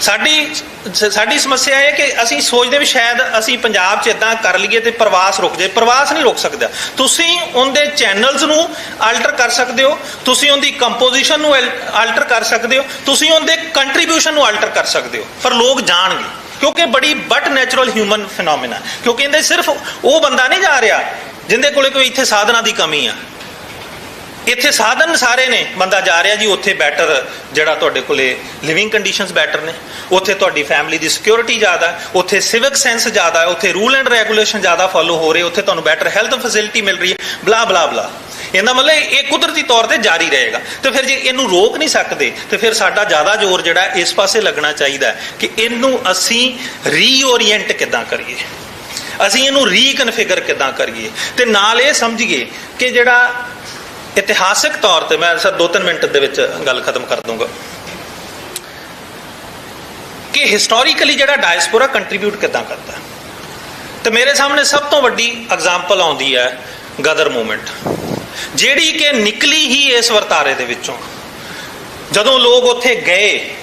ਸਾਡੀ ਸਾਡੀ ਸਮੱਸਿਆ ਇਹ ਹੈ ਕਿ ਅਸੀਂ ਸੋਚਦੇ ਵੀ ਸ਼ਾਇਦ ਅਸੀਂ ਪੰਜਾਬ 'ਚ ਇਦਾਂ ਕਰ ਲਈਏ ਤੇ ਪ੍ਰਵਾਸ ਰੁਕ ਜਾਏ। ਪ੍ਰਵਾਸ ਨਹੀਂ ਰੁਕ ਸਕਦਾ। ਤੁਸੀਂ ਉਹਦੇ ਚੈਨਲਸ ਨੂੰ ਅਲਟਰ ਕਰ ਸਕਦੇ ਹੋ, ਤੁਸੀਂ ਉਹਦੀ ਕੰਪੋਜੀਸ਼ਨ ਨੂੰ ਅਲਟਰ ਕਰ ਸਕਦੇ ਹੋ, ਤੁਸੀਂ ਉਹਦੇ ਕੰਟਰੀਬਿਊਸ਼ਨ ਨੂੰ ਅਲਟਰ ਕਰ ਸਕਦੇ ਹੋ। ਪਰ ਲੋਕ ਜਾਣਗੇ, ਕਿਉਂਕਿ ਬੜੀ ਬਟ ਨੈਚੁਰਲ ਹਿਊਮਨ ਫੀਨੋਮੀਨਾ ਕਿਉਂਕਿ ਇਹਦੇ ਸਿਰਫ ਉਹ ਬੰਦਾ ਨਹੀਂ ਜਾ ਰਿਹਾ, ਜਿੰਦੇ ਕੋਲੇ ਕੋਈ ਇੱਥੇ ਸਾਧਨਾ ਦੀ ਕਮੀ ਆ। ਇੱਥੇ ਸਾਧਨ ਸਾਰੇ ਨੇ। ਬੰਦਾ ਜਾ ਰਿਹਾ ਜੀ, ਉੱਥੇ ਬੈਟਰ ਜਿਹੜਾ ਤੁਹਾਡੇ ਕੋਲੇ ਲਿਵਿੰਗ ਕੰਡੀਸ਼ਨਸ ਬੈਟਰ ਨੇ। ਉੱਥੇ ਤੁਹਾਡੀ ਫੈਮਿਲੀ ਦੀ ਸਿਕਿਉਰਿਟੀ ਜ਼ਿਆਦਾ ਹੈ, ਉੱਥੇ ਸਿਵਿਕ ਸੈਂਸ ਜ਼ਿਆਦਾ ਹੈ, ਉੱਥੇ ਰੂਲ ਐਂਡ ਰੈਗੂਲੇਸ਼ਨ ਜ਼ਿਆਦਾ ਫੋਲੋ ਹੋ ਰਹੇ, ਉੱਥੇ ਤੁਹਾਨੂੰ ਬੈਟਰ ਹੈਲਥ ਫੈਸਿਲਿਟੀ ਮਿਲ ਰਹੀ ਹੈ ਬਲਾ ਬਲਾ ਬਲਾ ਇਹਦਾ ਮਤਲਬ ਇਹ ਕੁਦਰਤੀ ਤੌਰ ਤੇ ਜਾਰੀ ਰਹੇਗਾ। ਤੇ ਫਿਰ ਜੇ ਇਹਨੂੰ ਰੋਕ ਨਹੀਂ ਸਕਦੇ, ਤੇ ਫਿਰ ਸਾਡਾ ਜ਼ਿਆਦਾ ਜ਼ੋਰ ਜਿਹੜਾ ਇਸ ਪਾਸੇ ਲੱਗਣਾ ਚਾਹੀਦਾ ਕਿ ਇਹਨੂੰ ਅਸੀਂ ਰੀਓਰੀਐਂਟ ਕਿੱਦਾਂ ਕਰੀਏ? ਅਸੀਂ ਇਹਨੂੰ ਰੀਕਨਫਿਗਰ ਕਿੱਦਾਂ ਕਰੀਏ? ਤੇ ਨਾਲ ਇਹ ਸਮਝੀਏ ਕਿ ਜਿਹੜਾ ਇਤਿਹਾਸਿਕ ਤੌਰ ਤੇ ਮੈਂ ਸਰ 2-3 ਮਿੰਟ ਦੇ ਵਿੱਚ ਗੱਲ ਖਤਮ ਕਰ ਦੂੰਗਾ ਕਿ ਹਿਸਟੋਰੀਕਲੀ ਜਿਹੜਾ ਡਾਇਸਪੋਰਾ ਕੰਟਰੀਬਿਊਟ ਕਿੱਦਾਂ ਕਰਦਾ ਹੈ। ਤੇ ਮੇਰੇ ਸਾਹਮਣੇ ਸਭ ਤੋਂ ਵੱਡੀ ਐਗਜ਼ਾਮਪਲ ਆਉਂਦੀ ਹੈ ਗਦਰ ਮੂਵਮੈਂਟ ਜਿਹੜੀ ਕਿ ਨਿਕਲੀ ਹੀ ਇਸ ਵਰਤਾਰੇ ਦੇ ਵਿੱਚੋਂ। ਜਦੋਂ ਲੋਕ ਉੱਥੇ ਗਏ,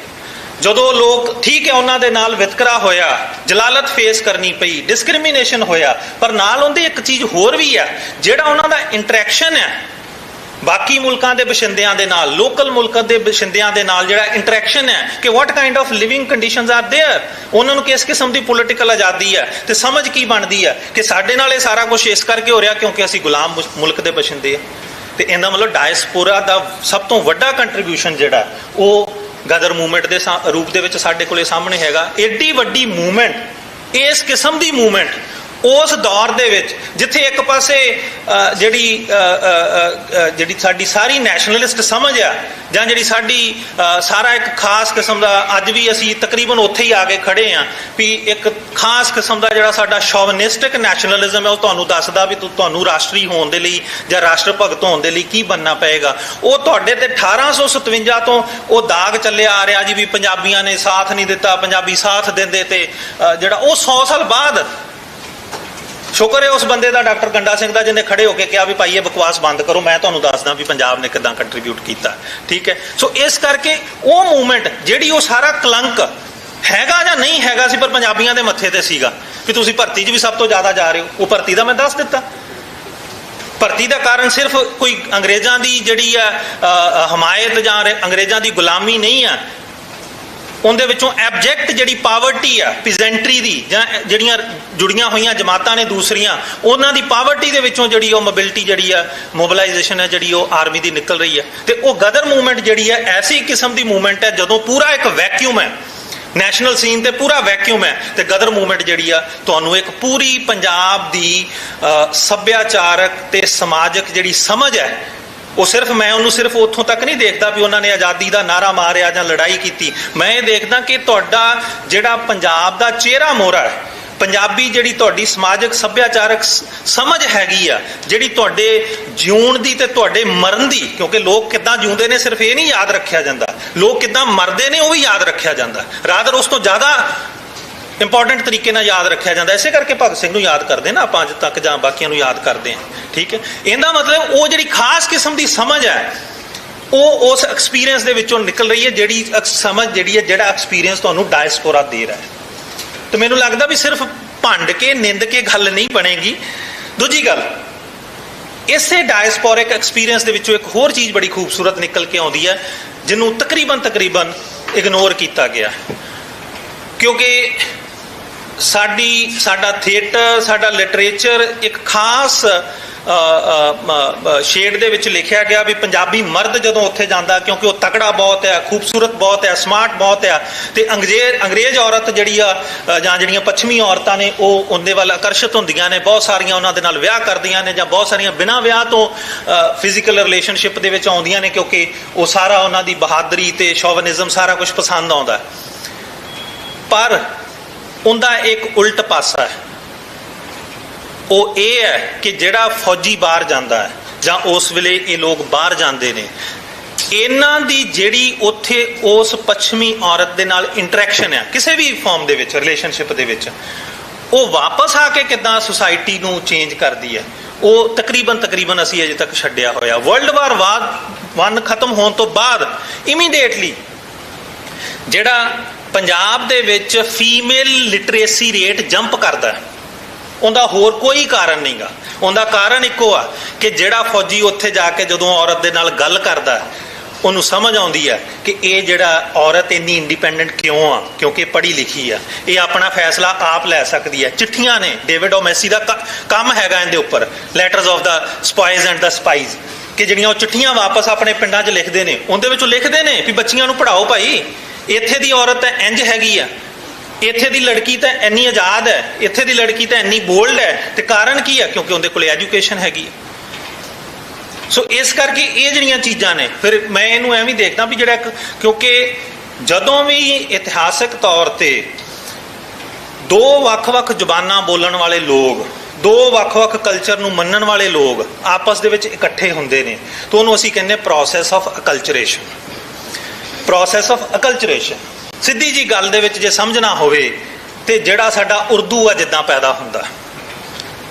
ਜਦੋਂ ਲੋਕ ਠੀਕ ਹੈ ਉਹਨਾਂ ਦੇ ਨਾਲ ਵਿਤਕਰਾ ਹੋਇਆ, ਜਲਾਲਤ ਫੇਸ ਕਰਨੀ ਪਈ ਡਿਸਕ੍ਰਿਮੀਨੇਸ਼ਨ ਹੋਇਆ, ਪਰ ਨਾਲ ਉਹਦੇ ਇੱਕ ਚੀਜ਼ ਹੋਰ ਵੀ ਹੈ, ਜਿਹੜਾ ਉਹਨਾਂ ਦਾ ਇੰਟਰੈਕਸ਼ਨ ਹੈ ਬਾਕੀ ਮੁਲਕਾਂ ਦੇ ਬਸ਼ਿੰਦਿਆਂ ਦੇ ਨਾਲ ਲੋਕਲ ਮੁਲਕਾਂ ਦੇ ਬਸ਼ਿੰਦਿਆਂ ਦੇ ਨਾਲ ਜਿਹੜਾ ਇੰਟਰੈਕਸ਼ਨ ਹੈ ਕਿ what kind of living conditions are there ਉਹਨਾਂ ਨੂੰ ਕਿਸ ਕਿਸਮ ਦੀ ਪੋਲਿਟੀਕਲ ਆਜ਼ਾਦੀ ਹੈ ਤੇ ਸਮਝ ਕੀ ਬਣਦੀ ਹੈ ਕਿ ਸਾਡੇ ਨਾਲ ਇਹ ਸਾਰਾ ਕੁਝ ਇਸ ਕਰਕੇ ਹੋ ਰਿਹਾ ਕਿਉਂਕਿ ਅਸੀਂ ਗੁਲਾਮ ਮੁਸ- ਮੁਲਕ ਦੇ ਬਸ਼ਿੰਦੇ ਆ ਤੇ ਇਹਦਾ ਮਤਲਬ ਡਾਇਸਪੋਰਾ ਦਾ ਸਭ ਤੋਂ ਵੱਡਾ ਕੰਟਰੀਬਿਊਸ਼ਨ ਜਿਹੜਾ ਉਹ ਗਦਰ ਮੂਵਮੈਂਟ ਦੇ ਸਾ- ਰੂਪ ਦੇ ਵਿੱਚ ਸਾਡੇ ਕੋਲੇ ਸਾਹਮਣੇ ਹੈਗਾ ਏਡੀ ਵੱਡੀ ਮੂਵਮੈਂਟ ਇਸ ਕਿਸਮ ਦੀ ਮੂਵਮੈਂਟ ਉਸ ਦੌਰ ਦੇ ਵਿੱਚ, ਜਿੱਥੇ ਇੱਕ ਪਾਸੇ ਜਿਹੜੀ ਜਿਹੜੀ ਸਾਡੀ ਸਾਰੀ ਨੈਸ਼ਨਲਿਸਟ ਸਮਝ ਆ, ਜਾਂ ਜਿਹੜੀ ਸਾਡੀ ਸਾਰਾ ਇੱਕ ਖਾਸ ਕਿਸਮ ਦਾ, ਅੱਜ ਵੀ ਅਸੀਂ ਤਕਰੀਬਨ ਉੱਥੇ ਹੀ ਆ ਕੇ ਖੜੇ ਆ, ਵੀ ਇੱਕ ਖਾਸ ਕਿਸਮ ਦਾ ਜਿਹੜਾ ਸਾਡਾ ਸ਼ੋਵਨਿਸਟਿਕ ਨੈਸ਼ਨਲਿਜ਼ਮ ਹੈ, ਉਹ ਤੁਹਾਨੂੰ ਦੱਸਦਾ ਵੀ ਤੁਹਾਨੂੰ ਰਾਸ਼ਟਰੀ ਹੋਣ ਦੇ ਲਈ, ਜਾਂ ਰਾਸ਼ਟਰ ਭਗਤ ਹੋਣ ਦੇ ਲਈ ਕੀ ਬੰਨਣਾ ਪਏਗਾ। ਉਹ ਤੁਹਾਡੇ ਤੇ 1857 ਤੋਂ ਉਹ ਦਾਗ ਚੱਲਿਆ ਆ ਰਿਹਾ ਜੀ ਵੀ ਪੰਜਾਬੀਆਂ ਨੇ ਸਾਥ ਨਹੀਂ ਦਿੱਤਾ, ਪੰਜਾਬੀ ਸਾਥ ਦਿੰਦੇ ਤੇ ਜਿਹੜਾ ਉਹ 100 ਸਾਲ ਬਾਅਦ ਸ਼ੁਕਰ ਹੈ ਉਸ ਬੰਦੇ ਦਾ ਡਾਕਟਰ ਗੰਡਾ ਸਿੰਘ ਦਾ ਜਿਹਨੇ ਖੜੇ ਹੋ ਕੇ ਕਿਹਾ ਵੀ ਭਾਈ ਇਹ ਬਕਵਾਸ ਬੰਦ ਕਰੋ, ਮੈਂ ਤੁਹਾਨੂੰ ਦੱਸਦਾ ਵੀ ਪੰਜਾਬ ਨੇ ਕਿਦਾਂ ਕੰਟਰੀਬਿਊਟ ਕੀਤਾ। ਠੀਕ ਹੈ? ਸੋ ਇਸ ਕਰਕੇ ਉਹ ਮੂਵਮੈਂਟ ਜਿਹੜੀ ਉਹ ਸਾਰਾ ਕਲੰਕ ਹੈਗਾ ਜਾਂ ਨਹੀਂ ਹੈਗਾ ਸੀ, ਪਰ ਪੰਜਾਬੀਆਂ ਦੇ ਮੱਥੇ ਤੇ ਸੀਗਾ। ਵੀ ਤੁਸੀਂ ਭਰਤੀ 'ਚ ਵੀ ਸਭ ਤੋਂ ਜ਼ਿਆਦਾ ਜਾ ਰਹੇ ਹੋ। ਉਹ ਭਰਤੀ ਦਾ ਮੈਂ ਦੱਸ ਦਿੱਤਾ। ਭਰਤੀ ਦਾ ਕਾਰਨ ਸਿਰਫ ਕੋਈ ਅੰਗਰੇਜ਼ਾਂ ਦੀ ਜਿਹੜੀ ਆ ਹਮਾਇਤ ਜਾਂ ਅੰਗਰੇਜ਼ਾਂ ਦੀ ਗੁਲਾਮੀ ਨਹੀਂ ਆ ਉਹਦੇ ਵਿੱਚੋਂ ਐਬਜੈਕਟ ਜਿਹੜੀ ਪਾਵਰਟੀ ਆ ਪੀਜ਼ੈਂਟਰੀ ਦੀ, ਜਾਂ ਜਿਹੜੀਆਂ ਜੁੜੀਆਂ ਹੋਈਆਂ ਜਮਾਤਾਂ ਨੇ ਦੂਸਰੀਆਂ, ਉਹਨਾਂ ਦੀ ਪਾਵਰਟੀ ਦੇ ਵਿੱਚੋਂ ਜਿਹੜੀ ਉਹ ਮੋਬਿਲਿਟੀ ਜਿਹੜੀ ਆ ਮੋਬਿਲਾਈਜੇਸ਼ਨ ਹੈ ਜਿਹੜੀ ਉਹ ਆਰਮੀ ਦੀ ਨਿਕਲ ਰਹੀ ਹੈ ਤੇ ਉਹ ਗਦਰ ਮੂਵਮੈਂਟ ਜਿਹੜੀ ਹੈ ਐਸੀ ਕਿਸਮ ਦੀ ਮੂਵਮੈਂਟ ਹੈ ਜਦੋਂ ਪੂਰਾ ਇੱਕ ਵੈਕਿਊਮ ਹੈ ਨੈਸ਼ਨਲ ਸੀਨ ਤੇ ਪੂਰਾ ਵੈਕਿਊਮ ਹੈ ਤੇ ਗਦਰ ਮੂਵਮੈਂਟ ਜਿਹੜੀ ਆ, ਤੁਹਾਨੂੰ ਇੱਕ ਪੂਰੀ ਪੰਜਾਬ ਦੀ ਸੱਭਿਆਚਾਰਕ ਤੇ ਸਮਾਜਿਕ ਜਿਹੜੀ ਸਮਝ ਹੈ ਉਹ ਸਿਰਫ ਮੈਂ ਉਹਨੂੰ ਸਿਰਫ ਉੱਥੋਂ ਤੱਕ ਨਹੀਂ ਦੇਖਦਾ ਵੀ ਉਹਨਾਂ ਨੇ ਆਜ਼ਾਦੀ ਦਾ ਨਾਰਾ ਮਾਰਿਆ ਜਾਂ ਲੜਾਈ ਕੀਤੀ। ਮੈਂ ਇਹ ਦੇਖਦਾ ਕਿ ਤੁਹਾਡਾ ਜਿਹੜਾ ਪੰਜਾਬ ਦਾ ਚਿਹਰਾ ਮੋਹਰਾ ਹੈ, ਪੰਜਾਬੀ ਜਿਹੜੀ ਤੁਹਾਡੀ ਸਮਾਜਿਕ ਸੱਭਿਆਚਾਰਕ ਸਮਝ ਹੈਗੀ ਆ, ਜਿਹੜੀ ਤੁਹਾਡੇ ਜਿਉਣ ਦੀ ਤੇ ਤੁਹਾਡੇ ਮਰਨ ਦੀ, ਕਿਉਂਕਿ ਲੋਕ ਕਿੱਦਾਂ ਜਿਉਂਦੇ ਨੇ ਸਿਰਫ ਇਹ ਨਹੀਂ ਯਾਦ ਰੱਖਿਆ ਜਾਂਦਾ। ਲੋਕ ਕਿੱਦਾਂ ਮਰਦੇ ਨੇ ਉਹ ਵੀ ਯਾਦ ਰੱਖਿਆ ਜਾਂਦਾ। ਰਾਦਰ ਉਸ ਤੋਂ ਜ਼ਿਆਦਾ ਇੰਪੋਰਟੈਂਟ ਤਰੀਕੇ ਨਾਲ ਯਾਦ ਰੱਖਿਆ ਜਾਂਦਾ। ਇਸੇ ਕਰਕੇ ਭਗਤ ਸਿੰਘ ਨੂੰ ਯਾਦ ਕਰਦੇ ਨਾ ਆਪਾਂ ਅੱਜ ਤੱਕ ਜਾਂ ਬਾਕੀਆਂ ਨੂੰ ਯਾਦ ਕਰਦੇ ਹਾਂ। ਠੀਕ ਹੈ? ਇਹਦਾ ਮਤਲਬ ਉਹ ਜਿਹੜੀ ਖਾਸ ਕਿਸਮ ਦੀ ਸਮਝ ਹੈ, ਉਹ ਉਸ ਐਕਸਪੀਰੀਅੰਸ ਦੇ ਵਿੱਚੋਂ ਨਿਕਲ ਰਹੀ ਹੈ, ਜਿਹੜੀ ਸਮਝ ਜਿਹੜੀ ਹੈ, ਜਿਹੜਾ ਐਕਸਪੀਰੀਅੰਸ ਤੁਹਾਨੂੰ ਡਾਇਸਪੋਰਾ ਦੇ ਰਿਹਾ ਹੈ। ਤੇ ਮੈਨੂੰ ਲੱਗਦਾ ਵੀ ਸਿਰਫ ਭੰਡ ਕੇ, ਨਿੰਦ ਕੇ ਗੱਲ ਨਹੀਂ ਬਣੇਗੀ। ਦੂਜੀ ਗੱਲ, ਇਸੇ ਡਾਇਸਪੋਰਿਕ ਐਕਸਪੀਰੀਅੰਸ ਦੇ ਵਿੱਚੋਂ ਇੱਕ ਹੋਰ ਚੀਜ਼ ਬੜੀ ਖੂਬਸੂਰਤ ਨਿਕਲ ਕੇ ਆਉਂਦੀ ਹੈ, ਜਿਹਨੂੰ ਤਕਰੀਬਨ ਤਕਰੀਬਨ ਇਗਨੋਰ ਕੀਤਾ ਗਿਆ ਕਿਉਂਕਿ ਸਾਡੀ, ਸਾਡਾ ਥੀਏਟਰ, ਸਾਡਾ ਲਿਟਰੇਚਰ ਇੱਕ ਖਾਸ ਸ਼ੇਡ ਦੇ ਵਿੱਚ ਲਿਖਿਆ ਗਿਆ ਵੀ ਪੰਜਾਬੀ ਮਰਦ ਜਦੋਂ ਉੱਥੇ ਜਾਂਦਾ, ਕਿਉਂਕਿ ਉਹ ਤਕੜਾ ਬਹੁਤ ਹੈ, ਖੂਬਸੂਰਤ ਬਹੁਤ ਹੈ, ਸਮਾਰਟ ਬਹੁਤ ਹੈ, ਤੇ ਅੰਗਰੇਜ਼ ਅੰਗਰੇਜ਼ ਔਰਤ ਜਿਹੜੀ ਆ ਜਾਂ ਜਿਹੜੀਆਂ ਪੱਛਮੀ ਔਰਤਾਂ ਨੇ, ਉਹ ਉਹਦੇ ਵੱਲ ਆਕਰਸ਼ਿਤ ਹੁੰਦੀਆਂ ਨੇ, ਬਹੁਤ ਸਾਰੀਆਂ ਉਹਨਾਂ ਦੇ ਨਾਲ ਵਿਆਹ ਕਰਦੀਆਂ ਨੇ, ਜਾਂ ਬਹੁਤ ਸਾਰੀਆਂ ਬਿਨਾਂ ਵਿਆਹ ਤੋਂ ਫਿਜ਼ੀਕਲ ਰਿਲੇਸ਼ਨਸ਼ਿਪ ਦੇ ਵਿੱਚ ਆਉਂਦੀਆਂ ਨੇ, ਕਿਉਂਕਿ ਉਹ ਸਾਰਾ ਉਹਨਾਂ ਦੀ ਬਹਾਦਰੀ ਤੇ ਸ਼ੋਵਨਿਜ਼ਮ ਸਾਰਾ ਕੁਝ ਪਸੰਦ ਆਉਂਦਾ। ਪਰ ਉਹਦਾ ਇੱਕ ਉਲਟ ਪਾਸਾ ਹੈ। ਉਹ ਇਹ ਹੈ ਕਿ ਜਿਹੜਾ ਫੌਜੀ ਬਾਹਰ ਜਾਂਦਾ ਹੈ ਜਾਂ ਉਸ ਵੇਲੇ ਇਹ ਲੋਕ ਬਾਹਰ ਜਾਂਦੇ ਨੇ, ਇਹਨਾਂ ਦੀ ਜਿਹੜੀ ਉੱਥੇ ਉਸ ਪੱਛਮੀ ਔਰਤ ਦੇ ਨਾਲ ਇੰਟਰੈਕਸ਼ਨ ਹੈ ਕਿਸੇ ਵੀ ਫਾਰਮ ਦੇ ਵਿੱਚ ਰਿਲੇਸ਼ਨਸ਼ਿਪ ਦੇ ਵਿੱਚ, ਉਹ ਵਾਪਸ ਆ ਕੇ ਕਿਦਾਂ ਸੁਸਾਇਟੀ ਨੂੰ ਚੇਂਜ ਕਰਦੀ ਹੈ। ਉਹ ਤਕਰੀਬਨ ਤਕਰੀਬਨ ਅਸੀਂ ਅਜੇ ਤੱਕ ਛੱਡਿਆ ਹੋਇਆ। ਵਰਲਡ ਵਾਰ ਵਾਰ 1 ਖਤਮ ਹੋਣ ਤੋਂ ਬਾਅਦ ਇਮੀਡੀਏਟਲੀ ਜਿਹੜਾ ਪੰਜਾਬ ਦੇ ਵਿੱਚ ਫੀਮੇਲ ਲਿਟਰੇਸੀ ਰੇਟ ਜੰਪ ਕਰਦਾ ਹੈ। ਉਹਦਾ ਹੋਰ ਕੋਈ ਕਾਰਨ ਨਹੀਂਗਾ। ਉਹਦਾ ਕਾਰਨ ਇੱਕੋ ਆ ਕਿ ਜਿਹੜਾ ਫੌਜੀ ਉੱਥੇ ਜਾ ਕੇ ਜਦੋਂ ਔਰਤ ਦੇ ਨਾਲ ਗੱਲ ਕਰਦਾ, ਉਹਨੂੰ ਸਮਝ ਆਉਂਦੀ ਹੈ ਕਿ ਇਹ ਜਿਹੜਾ ਔਰਤ ਇੰਨੀ ਇੰਡੀਪੈਂਡੈਂਟ ਕਿਉਂ ਆ? ਕਿਉਂਕਿ ਪੜ੍ਹੀ ਲਿਖੀ ਆ। ਇਹ ਆਪਣਾ ਫੈਸਲਾ ਆਪ ਲੈ ਸਕਦੀ ਹੈ ਚਿੱਠੀਆਂ ਨੇ। ਡੇਵਿਡ ਓਮੈਸੀ ਦਾ ਕ- ਕੰਮ ਹੈਗਾ ਇਹਦੇ ਉੱਪਰ। Letters of the spies and the spies ਕਿ ਜਿਹੜੀਆਂ ਉਹ ਚਿੱਠੀਆਂ ਵਾਪਸ ਆਪਣੇ ਪਿੰਡਾਂ 'ਚ ਲਿਖਦੇ ਨੇ। ਉਹਦੇ ਵਿੱਚੋਂ ਲਿਖਦੇ ਨੇ ਵੀ ਬੱਚੀਆਂ ਨੂੰ ਪੜ੍ਹਾਓ ਭਾਈ। ਇੱਥੇ ਦੀ ਔਰਤ ਤਾਂ ਇੰਜ ਹੈਗੀ ਆ। ਇੱਥੇ ਦੀ ਲੜਕੀ ਤਾਂ ਇੰਨੀ ਆਜ਼ਾਦ ਹੈ, ਇੱਥੇ ਦੀ ਲੜਕੀ ਤਾਂ ਇੰਨੀ ਬੋਲਡ ਹੈ, ਤੇ ਕਾਰਨ ਕੀ ਹੈ ਕਿਉਂਕਿ ਉਹਦੇ ਕੋਲ ਐਜੂਕੇਸ਼ਨ ਹੈਗੀ ਹੈ ਸੋ ਇਸ ਕਰਕੇ ਇਹ ਜਿਹੜੀਆਂ ਚੀਜ਼ਾਂ ਨੇ, ਫਿਰ ਮੈਂ ਇਹਨੂੰ ਐਵੇਂ ਦੇਖਦਾ ਵੀ ਜਿਹੜਾ ਕਿਉਂਕਿ ਜਦੋਂ ਵੀ ਇਤਿਹਾਸਕ ਤੌਰ ਤੇ ਦੋ ਵੱਖ-ਵੱਖ ਜ਼ੁਬਾਨਾਂ ਬੋਲਣ ਵਾਲੇ ਲੋਕ, ਦੋ ਵੱਖ-ਵੱਖ ਕਲਚਰ ਨੂੰ ਮੰਨਣ ਵਾਲੇ ਲੋਕ ਆਪਸ ਦੇ ਵਿੱਚ ਇਕੱਠੇ ਹੁੰਦੇ ਨੇ, ਤਾਂ ਉਹਨੂੰ ਅਸੀਂ ਕਹਿੰਦੇ process of acculturation process of acculturation ਸਿੱਧੀ ਜੀ ਗੱਲ ਦੇ ਵਿੱਚ ਜੇ ਸਮਝਣਾ ਹੋਵੇ, ਤੇ ਜਿਹੜਾ ਸਾਡਾ ਉਰਦੂ ਆ, ਜਿੱਦਾਂ ਪੈਦਾ ਹੁੰਦਾ।